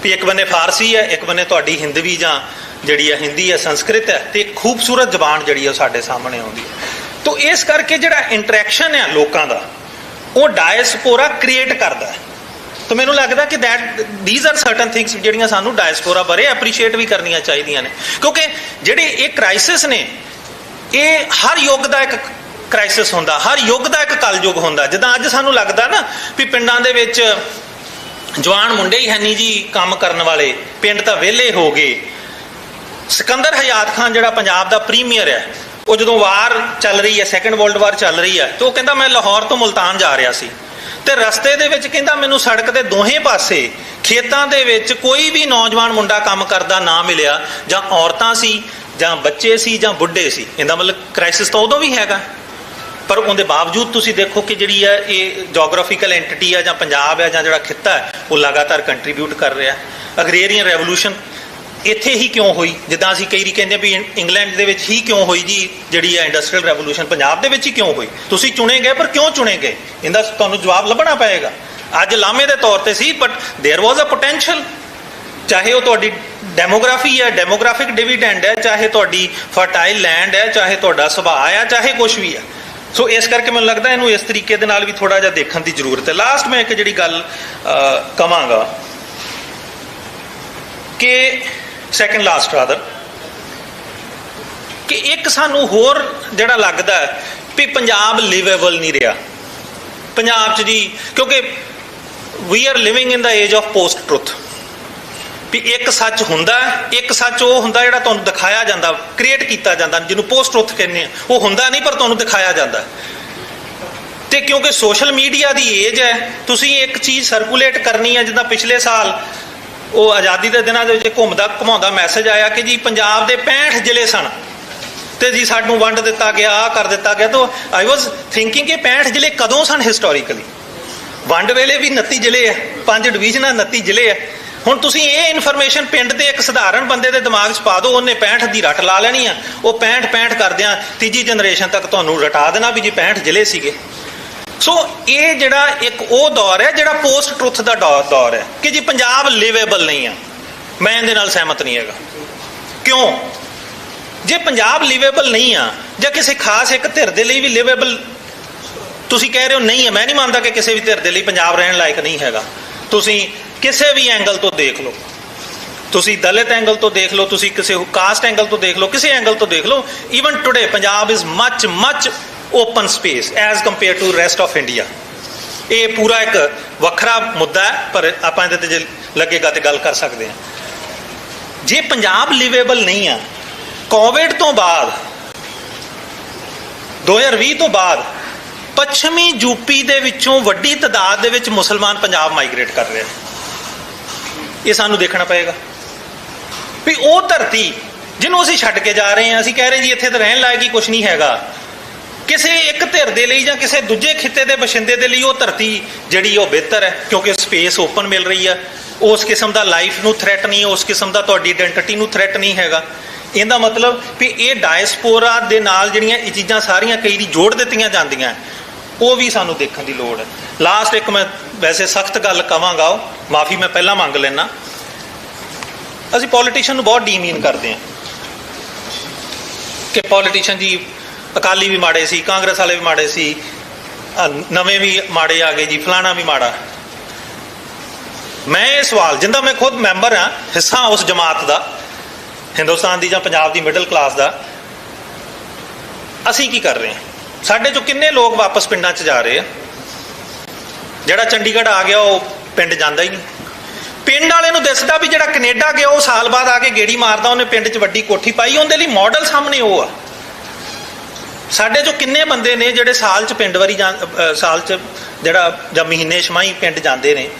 ਵੀ ਇੱਕ ਬੰਨੇ ਫਾਰਸੀ ਹੈ ਇੱਕ ਬੰਨੇ ਤੁਹਾਡੀ ਹਿੰਦਵੀ ਜਾਂ ਜਿਹੜੀ ਆ, ਹਿੰਦੀ ਹੈ ਸੰਸਕ੍ਰਿਤ ਹੈ ਤੇ ਇੱਕ ਖੂਬਸੂਰਤ ਜ਼ਬਾਨ ਜਿਹੜੀ ਆ, ਉਹ ਸਾਡੇ ਸਾਹਮਣੇ ਆਉਂਦੀ ਹੈ ਤੋਂ ਇਸ ਕਰਕੇ ਜਿਹੜਾ ਇੰਟਰੈਕਸ਼ਨ ਹੈ ਲੋਕਾਂ ਦਾ, ਉਹ ਡਾਇਸਪੋਰਾ ਕ੍ਰੀਏਟ ਕਰਦਾ ਹੈ। ਤਾਂ ਮੈਨੂੰ ਲੱਗਦਾ ਕਿ that these are certain things ਜਿਹੜੀਆਂ ਸਾਨੂੰ ਡਾਇਸਪੋਰਾ ਬਾਰੇ ਐਪਰੀਸ਼ੀਏਟ ਵੀ ਕਰਨੀਆਂ ਚਾਹੀਦੀਆਂ ਨੇ। ਕਿਉਂਕਿ ਜਿਹੜੇ ਇਹ ਕ੍ਰਾਈਸਿਸ ਨੇ, ਇਹ ਹਰ ਯੁੱਗ ਦਾ ਇੱਕ ਕ੍ਰਾਈਸਿਸ ਹੁੰਦਾ। ਹਰ ਯੁੱਗ ਦਾ ਇੱਕ ਕਲਯੁਗ ਹੁੰਦਾ। ਜਿੱਦਾਂ ਅੱਜ ਸਾਨੂੰ ਲੱਗਦਾ ਨਾ ਵੀ ਪਿੰਡਾਂ ਦੇ ਵਿੱਚ ਜਵਾਨ ਮੁੰਡੇ ਹੀ ਹੈ ਜੀ ਕੰਮ ਕਰਨ ਵਾਲੇ। ਪਿੰਡ ਤਾਂ ਵਿਹਲੇ ਹੋ ਗਏ। ਸਿਕੰਦਰ ਹਯਾਤ ਖਾਨ ਜਿਹੜਾ ਪੰਜਾਬ ਦਾ ਪ੍ਰੀਮੀਅਰ ਹੈ, ਉਹ ਜਦੋਂ ਵਾਰ ਚੱਲ ਰਹੀ ਹੈ ਸੈਕੰਡ ਵਰਲਡ ਵਾਰ ਚੱਲ ਰਹੀ ਹੈ, ਤੇ ਉਹ ਕਹਿੰਦਾ ਮੈਂ ਲਾਹੌਰ ਤੋਂ ਮੁਲਤਾਨ ਜਾ ਰਿਹਾ ਸੀ। ਤੇ ਰਸਤੇ ਦੇ ਵਿੱਚ ਕਹਿੰਦਾ ਮੈਨੂੰ ਸੜਕ ਦੇ ਦੋਹੇ ਪਾਸੇ ਖੇਤਾਂ ਦੇ ਵਿੱਚ ਕੋਈ ਵੀ ਨੌਜਵਾਨ ਮੁੰਡਾ ਕੰਮ ਕਰਦਾ ਨਾ ਮਿਲਿਆ। ਜਾਂ ਔਰਤਾਂ ਸੀ, ਜਾਂ ਬੱਚੇ ਸੀ, ਜਾਂ ਬੁੱਢੇ ਸੀ। ਇਹਦਾ ਮਤਲਬ ਕ੍ਰਾਈਸਿਸ ਤਾਂ ਉਦੋਂ ਵੀ ਹੈਗਾ। ਪਰ ਉਹਦੇ ਬਾਵਜੂਦ ਤੁਸੀਂ ਦੇਖੋ ਕਿ ਜਿਹੜੀ ਹੈ ਇਹ ਜੀਓਗ੍ਰਾਫੀਕਲ ਐਂਟੀਟੀ ਹੈ ਜਾਂ ਪੰਜਾਬ ਹੈ ਜਾਂ ਜਿਹੜਾ ਖਿੱਤਾ ਹੈ ਉਹ ਲਗਾਤਾਰ ਕੰਟਰੀਬਿਊਟ ਕਰ ਰਿਹਾ ਹੈ ਅਗਰੇਰੀਅਨ ਰੈਵੋਲੂਸ਼ਨ ਇੱਥੇ ਹੀ ਕਿਉਂ ਹੋਈ ਜਿੱਦਾਂ ਅਸੀਂ ਕਈ ਵਾਰੀ ਕਹਿੰਦੇ ਵੀ ਇੰ- ਇੰਗਲੈਂਡ ਦੇ ਵਿੱਚ ਹੀ ਕਿਉਂ ਹੋਈ ਜੀ ਜਿਹੜੀ ਹੈ ਇੰਡਸਟਰੀਅਲ ਰੈਵੋਲੂਸ਼ਨ ਪੰਜਾਬ ਦੇ ਵਿੱਚ ਹੀ ਕਿਉਂ ਹੋਈ ਤੁਸੀਂ ਚੁਣੇ ਗਏ ਪਰ ਕਿਉਂ ਚੁਣੇ ਗਏ ਇਹਦਾ ਤੁਹਾਨੂੰ ਜਵਾਬ ਲੱਭਣਾ ਪਏਗਾ ਅੱਜ ਲਾਮੇ ਦੇ ਤੌਰ ਤੇ ਸੀ but there was a potential ਚਾਹੇ ਉਹ ਤੁਹਾਡੀ ਡੈਮੋਗ੍ਰਾਫੀ ਹੈ ਡੈਮੋਗ੍ਰਾਫਿਕ ਡਿਵੀਡੈਂਡ ਹੈ ਚਾਹੇ ਤੁਹਾਡੀ ਫਰਟਾਈਲ ਲੈਂਡ ਹੈ ਚਾਹੇ ਤੁਹਾਡਾ ਸੁਭਾਅ ਹੈ ਚਾਹੇ ਕੁਝ ਵੀ ਹੈ ਸੋ ਇਸ ਕਰਕੇ ਮੈਨੂੰ ਲੱਗਦਾ ਇਹਨੂੰ ਇਸ ਤਰੀਕੇ ਦੇ ਨਾਲ ਵੀ ਥੋੜਾ ਜਿਹਾ ਦੇਖਣ ਦੀ ਜ਼ਰੂਰਤ ਹੈ। ਲਾਸਟ ਮੈਂ ਇੱਕ ਜਿਹੜੀ ਗੱਲ ਅਹ, ਕਵਾਂਗਾ ਕਿ ਸੈਕੰਡ ਲਾਸਟ ਰਾਦਰ ਕਿ ਇੱਕ ਸਾਨੂੰ ਹੋਰ ਜਿਹੜਾ ਲੱਗਦਾ ਵੀ ਪੰਜਾਬ ਲਿਵੇਬਲ ਨਹੀਂ ਰਿਹਾ। ਪੰਜਾਬ 'ਚ ਜੀ ਕਿਉਂਕਿ we are living in the age of post truth ਵੀ ਇੱਕ ਸੱਚ ਹੁੰਦਾ ਇੱਕ ਸੱਚ ਉਹ ਹੁੰਦਾ ਜਿਹੜਾ ਤੁਹਾਨੂੰ ਦਿਖਾਇਆ ਜਾਂਦਾ ਕ੍ਰੀਏਟ ਕੀਤਾ ਜਾਂਦਾ, ਜਿਹਨੂੰ ਪੋਸਟ ਟਰੁੱਥ ਕਹਿੰਦੇ ਆ। ਉਹ ਹੁੰਦਾ ਨਹੀਂ, ਪਰ ਤੁਹਾਨੂੰ ਦਿਖਾਇਆ ਜਾਂਦਾ ਤੇ ਕਿਉਂਕਿ ਸੋਸ਼ਲ ਮੀਡੀਆ ਦੀ ਏਜ ਹੈ, ਤੁਸੀਂ ਇੱਕ ਚੀਜ਼ ਸਰਕੂਲੇਟ ਕਰਨੀ ਹੈ, ਜਿੱਦਾਂ ਪਿਛਲੇ ਸਾਲ ਉਹ ਆਜ਼ਾਦੀ ਦੇ ਦਿਨਾਂ ਦੇ ਵਿੱਚ ਘੁੰਮਦਾ, ਘੁਮਾਉਂਦਾ ਮੈਸੇਜ ਆਇਆ ਕਿ ਜੀ ਪੰਜਾਬ ਦੇ 65 ਜ਼ਿਲ੍ਹੇ ਸਨ। ਤੇ ਜੀ ਸਾਨੂੰ ਵੰਡ ਦਿੱਤਾ ਗਿਆ ਆ ਕਰ ਦਿੱਤਾ ਗਿਆ, ਤਾਂ ਆਈ ਵਾਸ ਥਿੰਕਿੰਗ ਕਿ 65 ਜ਼ਿਲ੍ਹੇ ਕਦੋਂ ਸਨ ਹਿਸਟੋਰੀਕਲੀ ਵੰਡ ਵੇਲੇ ਵੀ 29 ਜ਼ਿਲ੍ਹੇ ਆ ਪੰਜ ਡਿਵੀਜ਼ਨਾਂ 29 ਜ਼ਿਲ੍ਹੇ ਆ ਹੁਣ ਤੁਸੀਂ ਇਹ ਇਨਫੋਰਮੇਸ਼ਨ ਪਿੰਡ ਦੇ ਇੱਕ ਸਧਾਰਨ ਬੰਦੇ ਦੇ ਦਿਮਾਗ 'ਚ ਪਾ ਦਿਓ, ਉਹਨੇ 65 ਦੀ ਰੱਟ ਲਾ ਲੈਣੀ ਆ। ਉਹ 65 65 ਕਰਦਿਆਂ ਤੀਜੀ ਜਨਰੇਸ਼ਨ ਤੱਕ ਤੁਹਾਨੂੰ ਰਟਾ ਦੇਣਾ ਵੀ ਜੀ 65 ਜ਼ਿਲ੍ਹੇ ਸੀਗੇ। ਸੋ ਇਹ ਜਿਹੜਾ ਇੱਕ ਉਹ ਦੌਰ ਹੈ, ਜਿਹੜਾ ਪੋਸਟ ਟਰੁੱਥ ਦਾ, ਦੌਰ ਦੌਰ ਹੈ ਕਿ ਜੀ ਪੰਜਾਬ ਲਿਵੇਬਲ ਨਹੀਂ ਆ। ਮੈਂ ਇਹਦੇ ਨਾਲ ਸਹਿਮਤ ਨਹੀਂ ਹੈਗਾ। ਕਿਉਂ? ਜੇ ਪੰਜਾਬ ਲਿਵੇਬਲ ਨਹੀਂ ਆ, ਜਾਂ ਕਿਸੇ ਖਾਸ ਇੱਕ ਧਿਰ ਦੇ ਲਈ ਵੀ ਲਿਵੇਬਲ ਤੁਸੀਂ ਕਹਿ ਰਹੇ ਹੋ, ਨਹੀਂ ਹੈ ਮੈਂ ਨਹੀਂ ਮੰਨਦਾ ਕਿ ਕਿਸੇ ਵੀ ਧਿਰ ਦੇ ਲਈ ਪੰਜਾਬ ਰਹਿਣ ਲਾਇਕ ਨਹੀਂ ਹੈਗਾ। ਤੁਸੀਂ ਕਿਸੇ ਵੀ ਐਂਗਲ ਤੋਂ ਦੇਖ ਲਓ। ਤੁਸੀਂ ਦਲਿਤ ਐਂਗਲ ਤੋਂ ਦੇਖ ਲਓ, ਤੁਸੀਂ ਕਿਸੇ ਕਾਸਟ ਐਂਗਲ ਤੋਂ ਦੇਖ ਲਓ, ਕਿਸੇ ਐਂਗਲ ਤੋਂ ਦੇਖ ਲਓ even today Punjab is much much open space as compare to rest of India ਇਹ ਪੂਰਾ ਇੱਕ ਵੱਖਰਾ ਮੁੱਦਾ ਹੈ, ਪਰ ਆਪਾਂ ਇਹਦੇ ਤੇ ਜੇ ਲੱਗੇਗਾ ਤੇ ਗੱਲ ਕਰ ਸਕਦੇ ਹਾਂ। ਜੇ ਪੰਜਾਬ ਲਿਵੇਬਲ ਨਹੀਂ ਆ ਕੋਵਿਡ ਤੋਂ ਬਾਅਦ 2020 ਤੋਂ ਬਾਅਦ, ਪੱਛਮੀ ਯੂਪੀ ਦੇ ਵਿੱਚੋਂ ਵੱਡੀ ਤਦਾਦ ਦੇ ਵਿੱਚ ਮੁਸਲਮਾਨ ਪੰਜਾਬ ਮਾਈਗ੍ਰੇਟ ਕਰ ਰਹੇ ਨੇ ਇਹ ਸਾਨੂੰ ਦੇਖਣਾ ਪਏਗਾ। ਵੀ ਉਹ ਧਰਤੀ ਜਿਹਨੂੰ ਅਸੀਂ ਛੱਡ ਕੇ ਜਾ ਰਹੇ ਹਾਂ, ਅਸੀਂ ਕਹਿ ਰਹੇ ਜੀ ਇੱਥੇ ਤਾਂ ਰਹਿਣ ਲਾਇਕ ਹੀ ਕੁਝ ਨਹੀਂ ਹੈਗਾ। ਕਿਸੇ ਇੱਕ ਧਿਰ ਦੇ ਲਈ ਜਾਂ ਕਿਸੇ ਦੂਜੇ ਖਿੱਤੇ ਦੇ ਬਸ਼ਿੰਦੇ ਦੇ ਲਈ ਉਹ ਧਰਤੀ ਜਿਹੜੀ ਉਹ ਬਿਹਤਰ ਹੈ, ਕਿਉਂਕਿ ਸਪੇਸ ਓਪਨ ਮਿਲ ਰਹੀ ਆ। ਉਸ ਕਿਸਮ ਦਾ ਲਾਈਫ ਨੂੰ ਥ੍ਰੈਟ ਨਹੀਂ, ਉਸ ਕਿਸਮ ਦਾ ਤੁਹਾਡੀ ਆਇਡੈਂਟੀਟੀ ਨੂੰ ਥ੍ਰੈਟ ਨਹੀਂ ਹੈਗਾ। ਇਹਦਾ ਮਤਲਬ ਵੀ ਇਹ ਡਾਇਸਪੋਰਾ ਦੇ ਨਾਲ ਜਿਹੜੀਆਂ ਇਹ ਚੀਜ਼ਾਂ ਸਾਰੀਆਂ ਕਈ ਦੀ ਜੋੜ ਦਿੱਤੀਆਂ ਜਾਂਦੀਆਂ। ਉਹ ਵੀ ਸਾਨੂੰ ਦੇਖਣ ਦੀ ਲੋੜ ਹੈ। ਲਾਸਟ ਇੱਕ ਮੈਂ ਵੈਸੇ ਸਖਤ ਗੱਲ ਕਵਾਂਗਾ ਮਾਫੀ ਮੈਂ ਪਹਿਲਾਂ ਮੰਗ ਲੈਣਾ ਅਸੀਂ ਪੋਲੀਟੀਸ਼ੀਅਨ ਨੂੰ ਬਹੁਤ ਡੀਮੀਨ ਕਰਦੇ ਹਾਂ। ਕਿ ਪੋਲੀਟੀਸ਼ੀਅਨ ਜੀ ਅਕਾਲੀ ਵੀ ਮਾੜੇ ਸੀ, ਕਾਂਗਰਸ ਵਾਲੇ ਵੀ ਮਾੜੇ ਸੀ ਨਵੇਂ ਵੀ ਮਾੜੇ ਆ ਗਏ ਜੀ, ਫਲਾਣਾ ਵੀ ਮਾੜਾ। ਮੈਂ ਇਹ ਸਵਾਲ, ਜਿੰਦਾ ਮੈਂ ਖੁਦ ਮੈਂਬਰ ਹਾਂ, ਹਿੱਸਾ ਉਸ ਜਮਾਤ ਦਾ, ਹਿੰਦੁਸਤਾਨ ਦੀ ਜਾਂ ਪੰਜਾਬ ਦੀ ਮਿਡਲ ਕਲਾਸ ਦਾ, ਅਸੀਂ ਕੀ ਕਰ ਰਹੇ ਹਾਂ? ਸਾਡੇ ਚੋਂ ਕਿੰਨੇ ਲੋਕ ਵਾਪਸ ਪਿੰਡਾਂ 'ਚ ਜਾ ਰਹੇ ਆ? ਜਿਹੜਾ ਚੰਡੀਗੜ੍ਹ ਆ ਗਿਆ, ਉਹ ਪਿੰਡ ਜਾਂਦਾ ਹੀ ਨਹੀਂ। ਪਿੰਡ ਵਾਲੇ ਨੂੰ ਦਿਸਦਾ ਵੀ ਜਿਹੜਾ ਕੈਨੇਡਾ ਗਿਆ, ਉਹ ਸਾਲ ਬਾਅਦ ਆ ਕੇ ਗੇੜੀ ਮਾਰਦਾ, ਉਹਨੇ ਪਿੰਡ 'ਚ ਵੱਡੀ ਕੋਠੀ ਪਾਈ। ਉਹਦੇ ਲਈ ਮਾਡਲ ਸਾਹਮਣੇ ਉਹ ਆ। ਸਾਡੇ ਜੋ ਕਿੰਨੇ ਬੰਦੇ ਨੇ ਜਿਹੜੇ ਸਾਲ 'ਚ ਪਿੰਡ ਵਾਰੀ ਜਾਂ- ਸਾਲ 'ਚ ਜਿਹੜਾ, ਜਾਂ ਮਹੀਨੇ ਛਮਾਈ ਪਿੰਡ ਜਾਂਦੇ ਨੇ?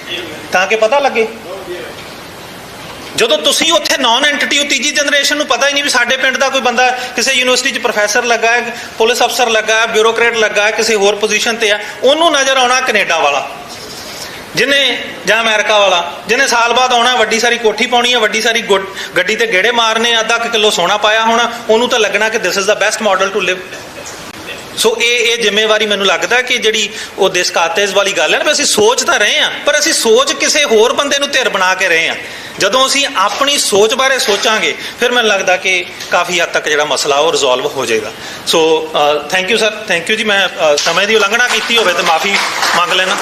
ਤਾਂ ਕਿ ਪਤਾ ਲੱਗੇ। ਜਦੋਂ ਤੁਸੀਂ ਉੱਥੇ ਨਾਨ ਐਂਟੀਟੀ ਉਹ ਤੀਜੀ ਜਨਰੇਸ਼ਨ ਨੂੰ ਪਤਾ ਹੀ ਨਹੀਂ ਵੀ ਸਾਡੇ ਪਿੰਡ ਦਾ ਕੋਈ ਬੰਦਾ, ਕਿਸੇ ਯੂਨੀਵਰਸਿਟੀ 'ਚ ਪ੍ਰੋਫੈਸਰ ਲੱਗਾ ਹੈ ਪੁਲਿਸ ਅਫਸਰ ਲੱਗਾ ਹੈ ਬਿਊਰੋਕਰੇਟ ਲੱਗਾ ਹੈ, ਕਿਸੇ ਹੋਰ ਪੋਜੀਸ਼ਨ ਤੇ ਆ ਉਹਨੂੰ ਨਜ਼ਰ ਆਉਣਾ ਕੈਨੇਡਾ ਵਾਲਾ। ਜਿਹਨੇ ਜਾਂ ਅਮਰੀਕਾ ਵਾਲਾ ਜਿਹਨੇ ਸਾਲ ਬਾਅਦ ਆਉਣਾ, ਵੱਡੀ ਸਾਰੀ ਕੋਠੀ ਪਾਉਣੀ ਹੈ ਵੱਡੀ ਸਾਰੀ ਗੁੱਡ- ਗੱਡੀ ਤੇ ਗੇੜੇ ਮਾਰਨੇ ਅੱਧਾ ਕੁ ਕਿਲੋ ਸੋਨਾ ਪਾਇਆ ਹੋਣਾ, ਉਹਨੂੰ ਤਾਂ ਲੱਗਣਾ ਕਿ this is the best model to live so ਇਹ ਇਹ ਜ਼ਿੰਮੇਵਾਰੀ ਮੈਨੂੰ ਲੱਗਦਾ ਕਿ ਜਿਹੜੀ ਉਹ ਦਿਸਕਾਤੇਜ ਵਾਲੀ ਗੱਲ ਹੈ ਨਾ, ਵੀ ਅਸੀਂ ਸੋਚ ਤਾਂ ਰਹੇ ਹਾਂ ਪਰ ਅਸੀਂ ਸੋਚ ਕਿਸੇ ਹੋਰ ਬੰਦੇ ਨੂੰ ਧਿਰ ਬਣਾ ਕੇ ਰਹੇ ਹਾਂ ਜਦੋਂ ਅਸੀਂ ਆਪਣੀ ਸੋਚ ਬਾਰੇ ਸੋਚਾਂਗੇ, ਫਿਰ ਮੈਨੂੰ ਲੱਗਦਾ ਕਿ ਕਾਫੀ ਹੱਦ ਤੱਕ ਜਿਹੜਾ ਮਸਲਾ ਉਹ ਰਿਜ਼ੋਲਵ ਹੋ ਜਾਏਗਾ। So thank you sir thank you ਜੀ, ਮੈਂ ਸਮੇਂ ਦੀ ਉਲੰਘਣਾ ਕੀਤੀ ਹੋਵੇ ਤੇ ਮਾਫੀ ਮੰਗ ਲੈਣਾ।